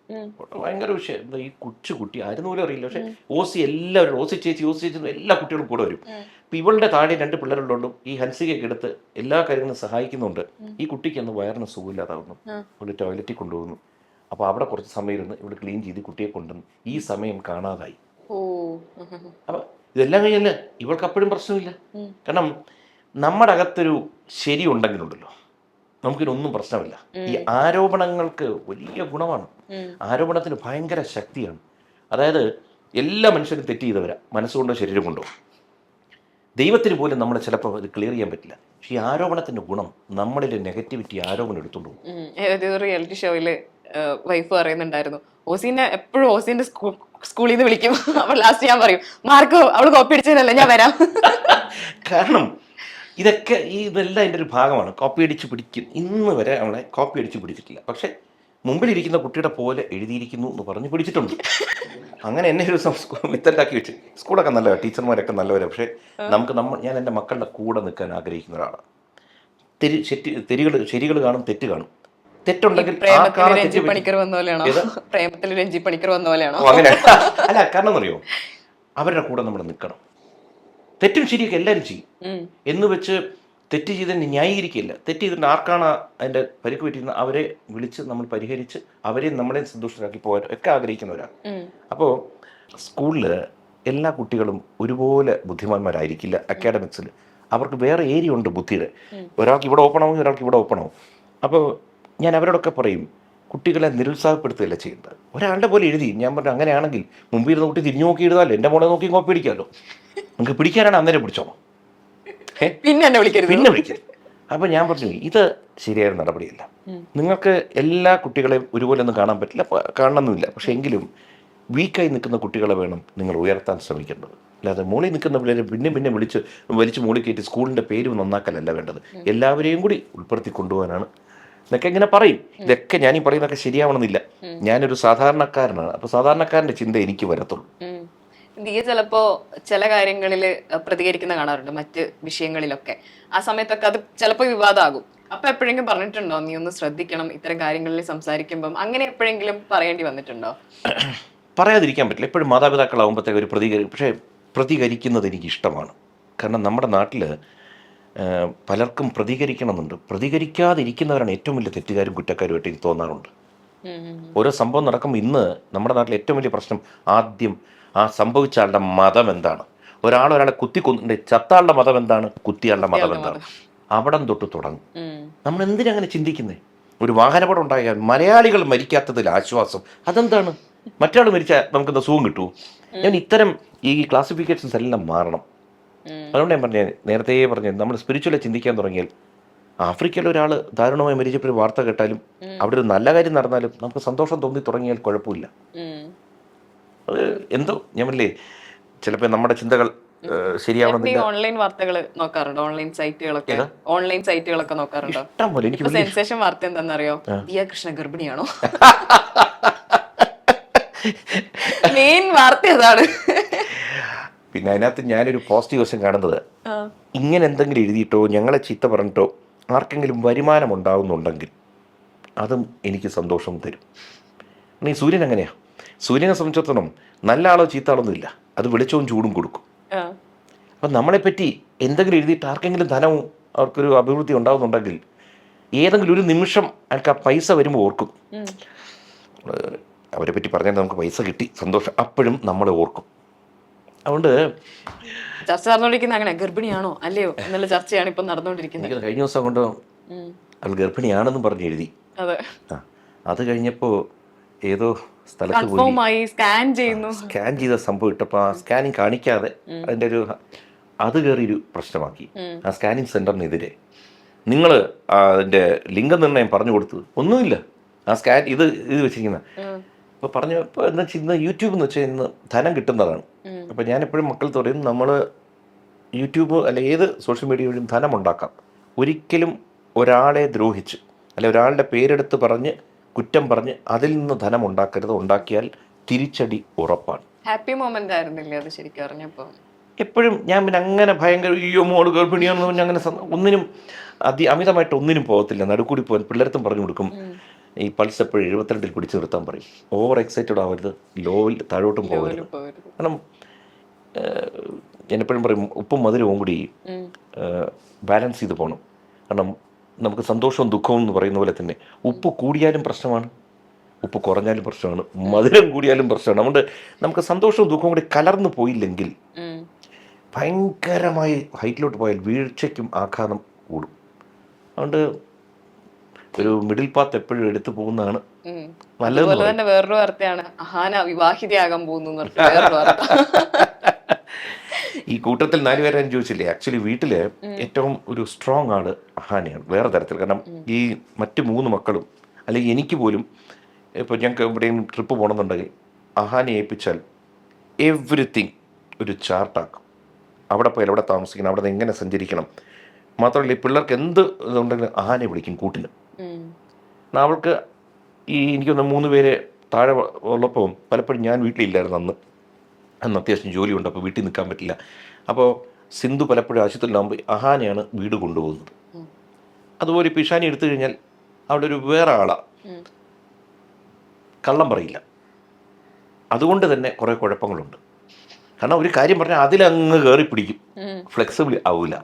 ഭയങ്കര വിഷയം. ഈ കൊച്ചു കുട്ടി? ആരും പോലും അറിയില്ല. പക്ഷെ ഓസി എല്ലാവരും ഓസി ചേച്ചി ഓസി ചേച്ചി എല്ലാ കുട്ടികളും കൂടെ വരും. അപ്പൊ ഇവളുടെ താഴെ രണ്ട് പിള്ളേരുള്ളതുകൊണ്ടും ഈ ഹൻസികയൊക്കെ എടുത്ത് എല്ലാ കാര്യങ്ങളും സഹായിക്കുന്നുണ്ട്. ഈ കുട്ടിക്ക് അന്ന് വയറിന് സുഖമില്ലാതാവുന്നു. അവൾ ടോയ്ലറ്റിൽ കൊണ്ടുപോകുന്നു. അപ്പൊ അവിടെ കുറച്ച് സമയം ഇരുന്ന് ഇവിടെ ക്ലീൻ ചെയ്ത് കുട്ടിയെ കൊണ്ടുവന്നു ഈ സമയം കാണാതായി. അപ്പം ഇതെല്ലാം കഴിഞ്ഞല്ലേ? ഇവൾക്ക് അപ്പോഴും പ്രശ്നമില്ല. കാരണം നമ്മുടെ അകത്തൊരു ശരി ഉണ്ടെങ്കിലുണ്ടല്ലോ. നമുക്കിനൊന്നും പ്രശ്നമില്ല. ഈ ആരോപണങ്ങൾക്ക് വലിയ ഗുണമാണ്. ആരോപണത്തിന് ഭയങ്കര ശക്തിയാണ്. അതായത് എല്ലാ മനുഷ്യരും തെറ്റ് ചെയ്തവരാ. മനസ്സുകൊണ്ടോ ശരീരം കൊണ്ടോ. ദൈവത്തിന് പോലും നമ്മൾ ചിലപ്പോൾ അത് ക്ലിയർ ചെയ്യാൻ പറ്റില്ല. പക്ഷെ ഈ ആരോപണത്തിന്റെ ഗുണം നമ്മളിലെ നെഗറ്റിവിറ്റി ആരോപണം എടുത്തുകൊണ്ട് പോകും. റിയാലിറ്റി ഷോയിൽ വൈഫ് പറയുന്നുണ്ടായിരുന്നു. ഓസിനെ എപ്പോഴും ഓസീന്റെ സ്കൂളിൽ നിന്ന് വിളിക്കും. അപ്പൊ ലാസ്റ്റ് ഞാൻ പറയും മാർക്ക് അവൾ കോപ്പി അടിച്ചതല്ല ഞാൻ വരാം. കാരണം ഇതൊക്കെ ഈ ഇതെല്ലാം എന്റെ ഒരു ഭാഗമാണ്. കോപ്പി അടിച്ച് പിടിക്കും. ഇന്ന് വരെ അവളെ കോപ്പി അടിച്ച് പിടിച്ചിട്ടില്ല. പക്ഷെ മുമ്പിലിരിക്കുന്ന കുട്ടിയുടെ പോലെ എഴുതിയിരിക്കുന്നു എന്ന് പറഞ്ഞ് പിടിച്ചിട്ടുണ്ട്. അങ്ങനെ എന്നെ ഒരു ദിവസം സ്കൂൾ മിത്തലാക്കി വെച്ച്. സ്കൂളൊക്കെ നല്ലതാണ് ടീച്ചർമാരൊക്കെ നല്ലവരാണ് പക്ഷേ നമുക്ക് നമ്മൾ ഞാൻ എന്റെ മക്കളുടെ കൂടെ നിൽക്കാൻ ആഗ്രഹിക്കുന്ന ഒരാളാണ് തെരി ശരി തെരികൾ ശരികൾ കാണും തെറ്റ് കാണും. തെറ്റുണ്ടെങ്കിൽ ആ പ്രേമത്തിൽ രഞ്ജി പണിക്കർ വന്ന പോലെയാണോ? അങ്ങനെ. അല്ല കാരണം എന്നറിയോ? അവരുടെ കൂടെ നമ്മൾ നിൽക്കണം. തെറ്റും ശരിയൊക്കെ എല്ലാവരും ചെയ്യും. എന്ന് വെച്ച് തെറ്റ് ചെയ്തതിന് ന്യായീകരിക്കില്ല തെറ്റ് ചെയ്തിട്ട് ആർക്കാണ് അതിന്റെ പരിക്ക് പറ്റിയിരുന്നത് അവരെ വിളിച്ച് നമ്മൾ പരിഹരിച്ച് അവരെ നമ്മളെയും സന്തുഷ്ടരാക്കി പോകാൻ ഒക്കെ ആഗ്രഹിക്കുന്നവരാണ്. അപ്പോൾ സ്കൂളിൽ എല്ലാ കുട്ടികളും ഒരുപോലെ ബുദ്ധിമാന്മാരായിരിക്കില്ല അക്കാഡമിക്സിൽ അവർക്ക് വേറെ ഏരിയ ഉണ്ട് ബുദ്ധിയുടെ. ഒരാൾക്ക് ഇവിടെ ഓപ്പൺ ആവും ഒരാൾക്ക് ഇവിടെ ഓപ്പൺ ആവും. അപ്പോൾ ഞാൻ അവരോടൊക്കെ പറയും കുട്ടികളെ നിരുത്സാഹപ്പെടുത്തുകയല്ല ചെയ്യുന്നത്. ഒരാളുടെ പോലെ എഴുതി. ഞാൻ പറഞ്ഞു അങ്ങനെയാണെങ്കിൽ മുമ്പിൽ ഇരുന്ന് കുട്ടി തിരിഞ്ഞു നോക്കി എഴുതാമല്ലോ എന്റെ മോളെ നോക്കി കോപ്പി അടിക്കാമല്ലോ നിങ്ങൾക്ക് പിടിക്കാനാണ് അന്നേരം പിടിച്ചോ പിന്നെ എന്നെ വിളിക്കരുത്. പിന്നെ വിളിക്കരുത്. അപ്പം ഞാൻ പറഞ്ഞു ഇത് ശരിയായ നടപടിയല്ല. നിങ്ങൾക്ക് എല്ലാ കുട്ടികളെയും ഒരുപോലെ ഒന്നും കാണാൻ പറ്റില്ല. കാണണമെന്നില്ല പക്ഷെ എങ്കിലും വീക്കായി നിൽക്കുന്ന കുട്ടികളെ വേണം നിങ്ങൾ ഉയർത്താൻ ശ്രമിക്കേണ്ടത്. അല്ലാതെ മോളി നിൽക്കുന്ന പിള്ളേരെ പിന്നെ പിന്നെ വിളിച്ച് വലിച്ച് മോളി കയറ്റി സ്കൂളിന്റെ പേര് നന്നാക്കലല്ല വേണ്ടത്. എല്ലാവരെയും കൂടി ഉൾപ്പെടുത്തി കൊണ്ടുപോകാനാണ് ഇതൊക്കെ ഇങ്ങനെ പറയും. ഇതൊക്കെ ഞാൻ ഈ പറയുന്നതൊക്കെ ശരിയാവണമെന്നില്ല. ഞാനൊരു സാധാരണക്കാരനാണ്. അപ്പൊ സാധാരണക്കാരന്റെ ചിന്ത എനിക്ക് വരത്തുള്ളൂ. ഇന്ത്യ ദിയ ചിലപ്പോ ചില കാര്യങ്ങളിൽ പ്രതികരിക്കുന്ന കാണാറുണ്ട് മറ്റ് വിഷയങ്ങളിലൊക്കെ. ആ സമയത്തൊക്കെ അത് ചിലപ്പോൾ വിവാദമാകും. അപ്പൊ എപ്പോഴെങ്കിലും പറഞ്ഞിട്ടുണ്ടോ? നീ ഒന്ന് ശ്രദ്ധിക്കണം ഇത്തരം കാര്യങ്ങളിൽ സംസാരിക്കുമ്പം. അങ്ങനെ എപ്പോഴെങ്കിലും പറയേണ്ടി വന്നിട്ടുണ്ടോ? പറയാതിരിക്കാൻ പറ്റില്ല. എപ്പോഴും മാതാപിതാക്കളാകുമ്പോഴത്തേക്ക് ഒരു പ്രതികരി പക്ഷേ പ്രതികരിക്കുന്നത് എനിക്ക് ഇഷ്ടമാണ് കാരണം നമ്മുടെ നാട്ടിൽ പലർക്കും പ്രതികരിക്കണമെന്നുണ്ട്. പ്രതികരിക്കാതിരിക്കുന്നവരാണ് ഏറ്റവും വലിയ തെറ്റുകാരും കുറ്റക്കാരുമായിട്ട് എനിക്ക് തോന്നാറുണ്ട്. ഓരോ സംഭവം നടക്കുമ്പോൾ ഇന്ന് നമ്മുടെ നാട്ടിൽ ഏറ്റവും വലിയ പ്രശ്നം ആദ്യം ആ സംഭവിച്ച ആളുടെ മതം എന്താണ്? ഒരാൾ ഒരാളെ കുത്തി കൊന്നിട്ട് ചത്താളുടെ മതം എന്താണ്? കുത്തിയാളുടെ മതം എന്താണ്? അവിടം തൊട്ട് തുടങ്ങും. നമ്മൾ എന്തിനങ്ങനെ ചിന്തിക്കുന്നത് ഒരു വാഹനപടം ഉണ്ടായാൽ മലയാളികൾ മരിക്കാത്തതിൽ ആശ്വാസം. അതെന്താണ്? മറ്റാൾ മരിച്ചാൽ നമുക്കെന്താ സുഖം കിട്ടുമോ ഞാൻ ഇത്തരം ഈ ക്ലാസിഫിക്കേഷൻസ് എല്ലാം മാറണം. അതുകൊണ്ട് ഞാൻ പറഞ്ഞത് നേരത്തെ പറഞ്ഞത് നമ്മൾ സ്പിരിച്വലെ ചിന്തിക്കാൻ തുടങ്ങിയാൽ ആഫ്രിക്കയിൽ ഒരാൾ ദാരുണമായി മരിച്ചപ്പോൾ വാർത്ത കേട്ടാലും അവിടെ ഒരു നല്ല കാര്യം നടന്നാലും നമുക്ക് സന്തോഷം തോന്നി തുടങ്ങിയാൽ കുഴപ്പമില്ല. അത് എന്തോ ഞാൻ പറഞ്ഞില്ലേ ചിലപ്പോൾ നമ്മുടെ ചിന്തകൾ ശരിയാവണമെന്നില്ല ഓൺലൈൻ വാർത്തകൾ നോക്കാറുണ്ടോ ഓൺലൈൻ സൈറ്റുകളൊക്കെ ഓൺലൈൻ സൈറ്റുകളൊക്കെ നോക്കാറുണ്ടോ? എനിക്ക് സെൻസേഷൻ വാർത്ത എന്താണെന്നറിയോ? ദിയ കൃഷ്ണ ഗർഭിണിയാണോ? മെയിൻ വാർത്ത അതാണ്. പിന്നെ അതിനകത്ത് ഞാനൊരു പോസിറ്റീവ് വശം കാണുന്നത്. ഇങ്ങനെ എന്തെങ്കിലും എഴുതിയിട്ടോ ഞങ്ങളെ ചീത്ത പറഞ്ഞിട്ടോ ആർക്കെങ്കിലും വരുമാനം ഉണ്ടാകുന്നുണ്ടെങ്കിൽ അതും എനിക്ക് സന്തോഷം തരും. നീ സൂര്യൻ അങ്ങനെയാ സൂര്യനെ സംബന്ധിച്ചിടത്തോളം നല്ല ആളോ ചീത്ത ആളോ ഒന്നുമില്ല. അത് വെളിച്ചവും ചൂടും കൊടുക്കും. അപ്പം നമ്മളെപ്പറ്റി എന്തെങ്കിലും എഴുതിയിട്ട് ആർക്കെങ്കിലും ധനവും അവർക്കൊരു അഭിവൃദ്ധി ഉണ്ടാകുന്നുണ്ടെങ്കിൽ ഏതെങ്കിലും ഒരു നിമിഷം അയാൾക്ക് ആ പൈസ വരുമ്പോൾ ഓർക്കും. അവരെ പറ്റി പറഞ്ഞാൽ നമുക്ക് പൈസ കിട്ടി സന്തോഷം. അപ്പോഴും നമ്മളെ ഓർക്കും. അതുകൊണ്ട് ചർച്ച നടന്നുകൊണ്ടിരിക്കുന്ന അങ്ങനെ ഗർഭിണിയാണോ? അല്ലയോ? എന്നുള്ള ചർച്ചയാണ് ഇപ്പൊ നടന്നുകൊണ്ടിരിക്കുന്നത്. കഴിഞ്ഞ ദിവസം കൊണ്ട്. അവൾ ഗർഭിണിയാണെന്നും പറഞ്ഞ് എഴുതി. അതെ. അത് കഴിഞ്ഞപ്പോൾ ഏതോ സ്ഥലത്ത് പോയി. സ്കാൻ ചെയ്യുന്നു. സ്കാൻ ചെയ്ത സംഭവം ഇട്ടപ്പോൾ ആ സ്കാനിങ് കാണിക്കാതെ അതിന്റെ ഒരു അത് കയറി ഒരു പ്രശ്നമാക്കി. ആ സ്കാനിങ് സെന്ററിനെതിരെ നിങ്ങൾ അതിന്റെ ലിംഗനിർണയം പറഞ്ഞു കൊടുത്തത്. ഒന്നുമില്ല. ആ സ്കാൻ ഇത് ഇത് വെച്ചിരിക്കുന്ന. ഇപ്പൊ അപ്പോൾ പറഞ്ഞു എന്താ വെച്ചാൽ ഇന്ന് യൂട്യൂബ് എന്ന് വെച്ചാൽ ഇന്ന് ധനം കിട്ടുന്നതാണ്. അപ്പോൾ ഞാൻ എപ്പോഴും മക്കൾ പറയും നമ്മൾ യൂട്യൂബ് അല്ലെ ഏത് സോഷ്യൽ മീഡിയ വഴിയും ധനം ഉണ്ടാക്കാം ഒരിക്കലും ഒരാളെ ദ്രോഹിച്ച് അല്ലെ ഒരാളുടെ പേരെടുത്ത് പറഞ്ഞ് കുറ്റം പറഞ്ഞ് അതിൽ നിന്ന് ധനം ഉണ്ടാക്കരുത് ഉണ്ടാക്കിയാൽ തിരിച്ചടി ഉറപ്പാണ്. ഹാപ്പി മൊമെന്റ് ആയിരുന്നില്ലേ അത് ശരിക്കും അറിഞ്ഞപ്പോൾ എപ്പോഴും ഞാൻ പിന്നെ അങ്ങനെ ഭയങ്കര അയ്യോ മോൾ ഗർഭിണിയാണെന്ന് പറഞ്ഞ് അങ്ങനെ ഒന്നിനും അതി അമിതമായിട്ട് ഒന്നിനും പോകത്തില്ല. നടുക്കൂടി പോകാൻ പിള്ളേർത്തും പറഞ്ഞു കൊടുക്കും. ഈ പൾസ് എപ്പോഴും എഴുപത്തിരണ്ടിൽ പിടിച്ചു നിർത്താൻ പറയും. ഓവർ എക്സൈറ്റഡ് ആവരുത്. ലോയിൽ താഴോട്ടും പോകരുത്. കാരണം എപ്പോഴും പറയും ഉപ്പും മധുരവും കൂടി ബാലൻസ് ചെയ്ത് പോകണം കാരണം നമുക്ക് സന്തോഷവും ദുഃഖവും എന്ന് പറയുന്ന പോലെ തന്നെ ഉപ്പ് കൂടിയാലും പ്രശ്നമാണ് ഉപ്പ് കുറഞ്ഞാലും പ്രശ്നമാണ് മധുരം കൂടിയാലും പ്രശ്നമാണ്. അതുകൊണ്ട് നമുക്ക് സന്തോഷവും ദുഃഖവും കൂടി കലർന്നു പോയില്ലെങ്കിൽ. ഭയങ്കരമായി ഹൈറ്റിലോട്ട് പോയാൽ വീഴ്ചയ്ക്കും ആഘാതം കൂടും. അതുകൊണ്ട് ഒരു മിഡിൽ പാത്ത് എപ്പോഴും എടുത്തു പോകുന്നതാണ് നല്ലത് തന്നെ വേറൊരു വാർത്തയാണ് അഹാന വിവാഹിതയാകാൻ പോകുന്നു വേറൊരു വാർത്ത. ഈ കൂട്ടത്തിൽ നാലുപേരെ ചോദിച്ചില്ലേ ആക്ച്വലി വീട്ടിൽ ഏറ്റവും ഒരു സ്ട്രോങ് ആൾ അഹാനയാണ് വേറെ തരത്തിൽ. കാരണം ഈ മറ്റ് മൂന്ന് മക്കളും അല്ലെങ്കിൽ എനിക്ക് പോലും ഇപ്പോൾ ഞങ്ങൾക്ക് എവിടെയും ട്രിപ്പ് പോകണമെന്നുണ്ടെങ്കിൽ അഹാനെ ഏൽപ്പിച്ചാൽ എവറിത്തിങ് ഒരു ചാർട്ടാക്കും അവിടെ പോയാൽ എവിടെ താമസിക്കണം അവിടെ നിന്ന് എങ്ങനെ സഞ്ചരിക്കണം. മാത്രമല്ല ഈ പിള്ളേർക്ക് എന്ത് ഇതുണ്ടെങ്കിലും അഹാനെ വിളിക്കും കൂട്ടിന് അവൾക്ക് ഈ എനിക്കൊന്ന് മൂന്ന് പേര് താഴെ ഉള്ളപ്പോൾ പലപ്പോഴും ഞാൻ വീട്ടിലില്ലായിരുന്നു അന്ന്. അന്ന് അത്യാവശ്യം ജോലിയുണ്ട് അപ്പോൾ വീട്ടിൽ നിൽക്കാൻ പറ്റില്ല. അപ്പോൾ സിന്ധു പലപ്പോഴും ആശുപത്രിയിലാകുമ്പോൾ അഹാനെയാണ് വീട് കൊണ്ടുപോകുന്നത്. അതുപോലെ പിഷാനി എടുത്തു കഴിഞ്ഞാൽ അവിടെ ഒരു വേറെ ആളാണ് കള്ളം പറയില്ല. അതുകൊണ്ട് തന്നെ കുറേ കുഴപ്പങ്ങളുണ്ട്. കാരണം ഒരു കാര്യം പറഞ്ഞാൽ അതിലങ്ങ് കയറി പിടിക്കും. ഫ്ലെക്സിബിൾ ആവില്ല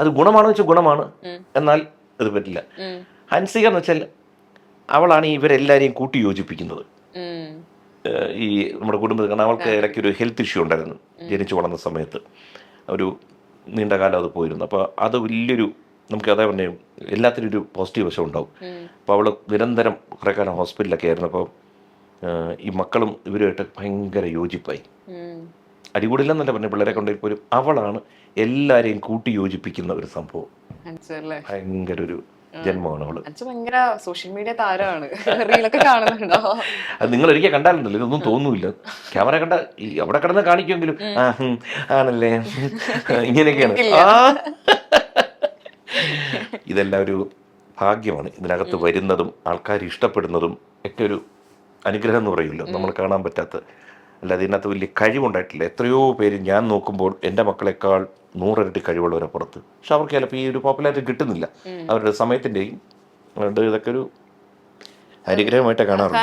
അത് ഗുണമാണെന്ന് വെച്ചാൽ ഗുണമാണ്. എന്നാൽ അത് പറ്റില്ല. ഹൻസിക എന്ന് വെച്ചാൽ അവളാണ് ഇവരെല്ലാരെയും കൂട്ടി യോജിപ്പിക്കുന്നത്. ഈ നമ്മുടെ കുടുംബത്തിൽ കാരണം അവൾക്ക് ഇടയ്ക്ക് ഒരു ഹെൽത്ത് ഇഷ്യൂ ഉണ്ടായിരുന്നു. ജനിച്ചു വളർന്ന സമയത്ത്. ഒരു നീണ്ട കാലം അത് പോയിരുന്നു. അപ്പോൾ അത് വലിയൊരു നമുക്ക് അതേ പറഞ്ഞു എല്ലാത്തിനും ഒരു പോസിറ്റീവ് വശം ഉണ്ടാവും. അപ്പോൾ അവൾ നിരന്തരം കുറേ കാലം ഹോസ്പിറ്റലിലൊക്കെ ആയിരുന്നു അപ്പോൾ ഈ മക്കളും ഇവരുമായിട്ട് ഭയങ്കര യോജിപ്പായി. അടികൂടില്ലെന്നല്ല പറഞ്ഞു പിള്ളേരെ കൊണ്ടുപോയി പോലും അവളാണ് എല്ലാവരെയും കൂട്ടി യോജിപ്പിക്കുന്ന ഒരു സംഭവം. ഭയങ്കര ഒരു ജന്മമാണ് അവൾ ഭയങ്കര സോഷ്യൽ മീഡിയ താരമാണ്. റീലൊക്കെ കാണുന്നുണ്ടോ? അത് നിങ്ങൾ ഒരിക്കൽ കണ്ടാലുണ്ടല്ലോ ഇതൊന്നും തോന്നൂല്ല. ക്യാമറ കണ്ട എവിടെ അവിടെ കിടന്ന് കാണിക്കുമെങ്കിലും ആണല്ലേ? ഇങ്ങനെയൊക്കെയാണ്. ഇതെല്ലാം ഒരു ഭാഗ്യമാണ്. ഇതിനകത്ത് വരുന്നതും ആൾക്കാർ ഇഷ്ടപ്പെടുന്നതും ഒക്കെ ഒരു അനുഗ്രഹം എന്ന് പറയുമല്ലോ. നമ്മൾ കാണാൻ പറ്റാത്ത അല്ലാതെ ഇതിനകത്ത് വലിയ കഴിവുണ്ടായിട്ടില്ല. എത്രയോ പേര് ഞാൻ നോക്കുമ്പോൾ എന്റെ മക്കളെക്കാൾ നൂറിരട്ടി കഴിവുള്ളവരെ പുറത്ത്. പക്ഷെ അവർക്ക് ചിലപ്പോൾ ഈ ഒരു പോപ്പുലാരിറ്റി കിട്ടുന്നില്ല. അവരുടെ സമയത്തിന്റെയും അതുകൊണ്ട് ഇതൊക്കെ ഒരു അനുഗ്രഹമായിട്ട് കാണാറുണ്ട്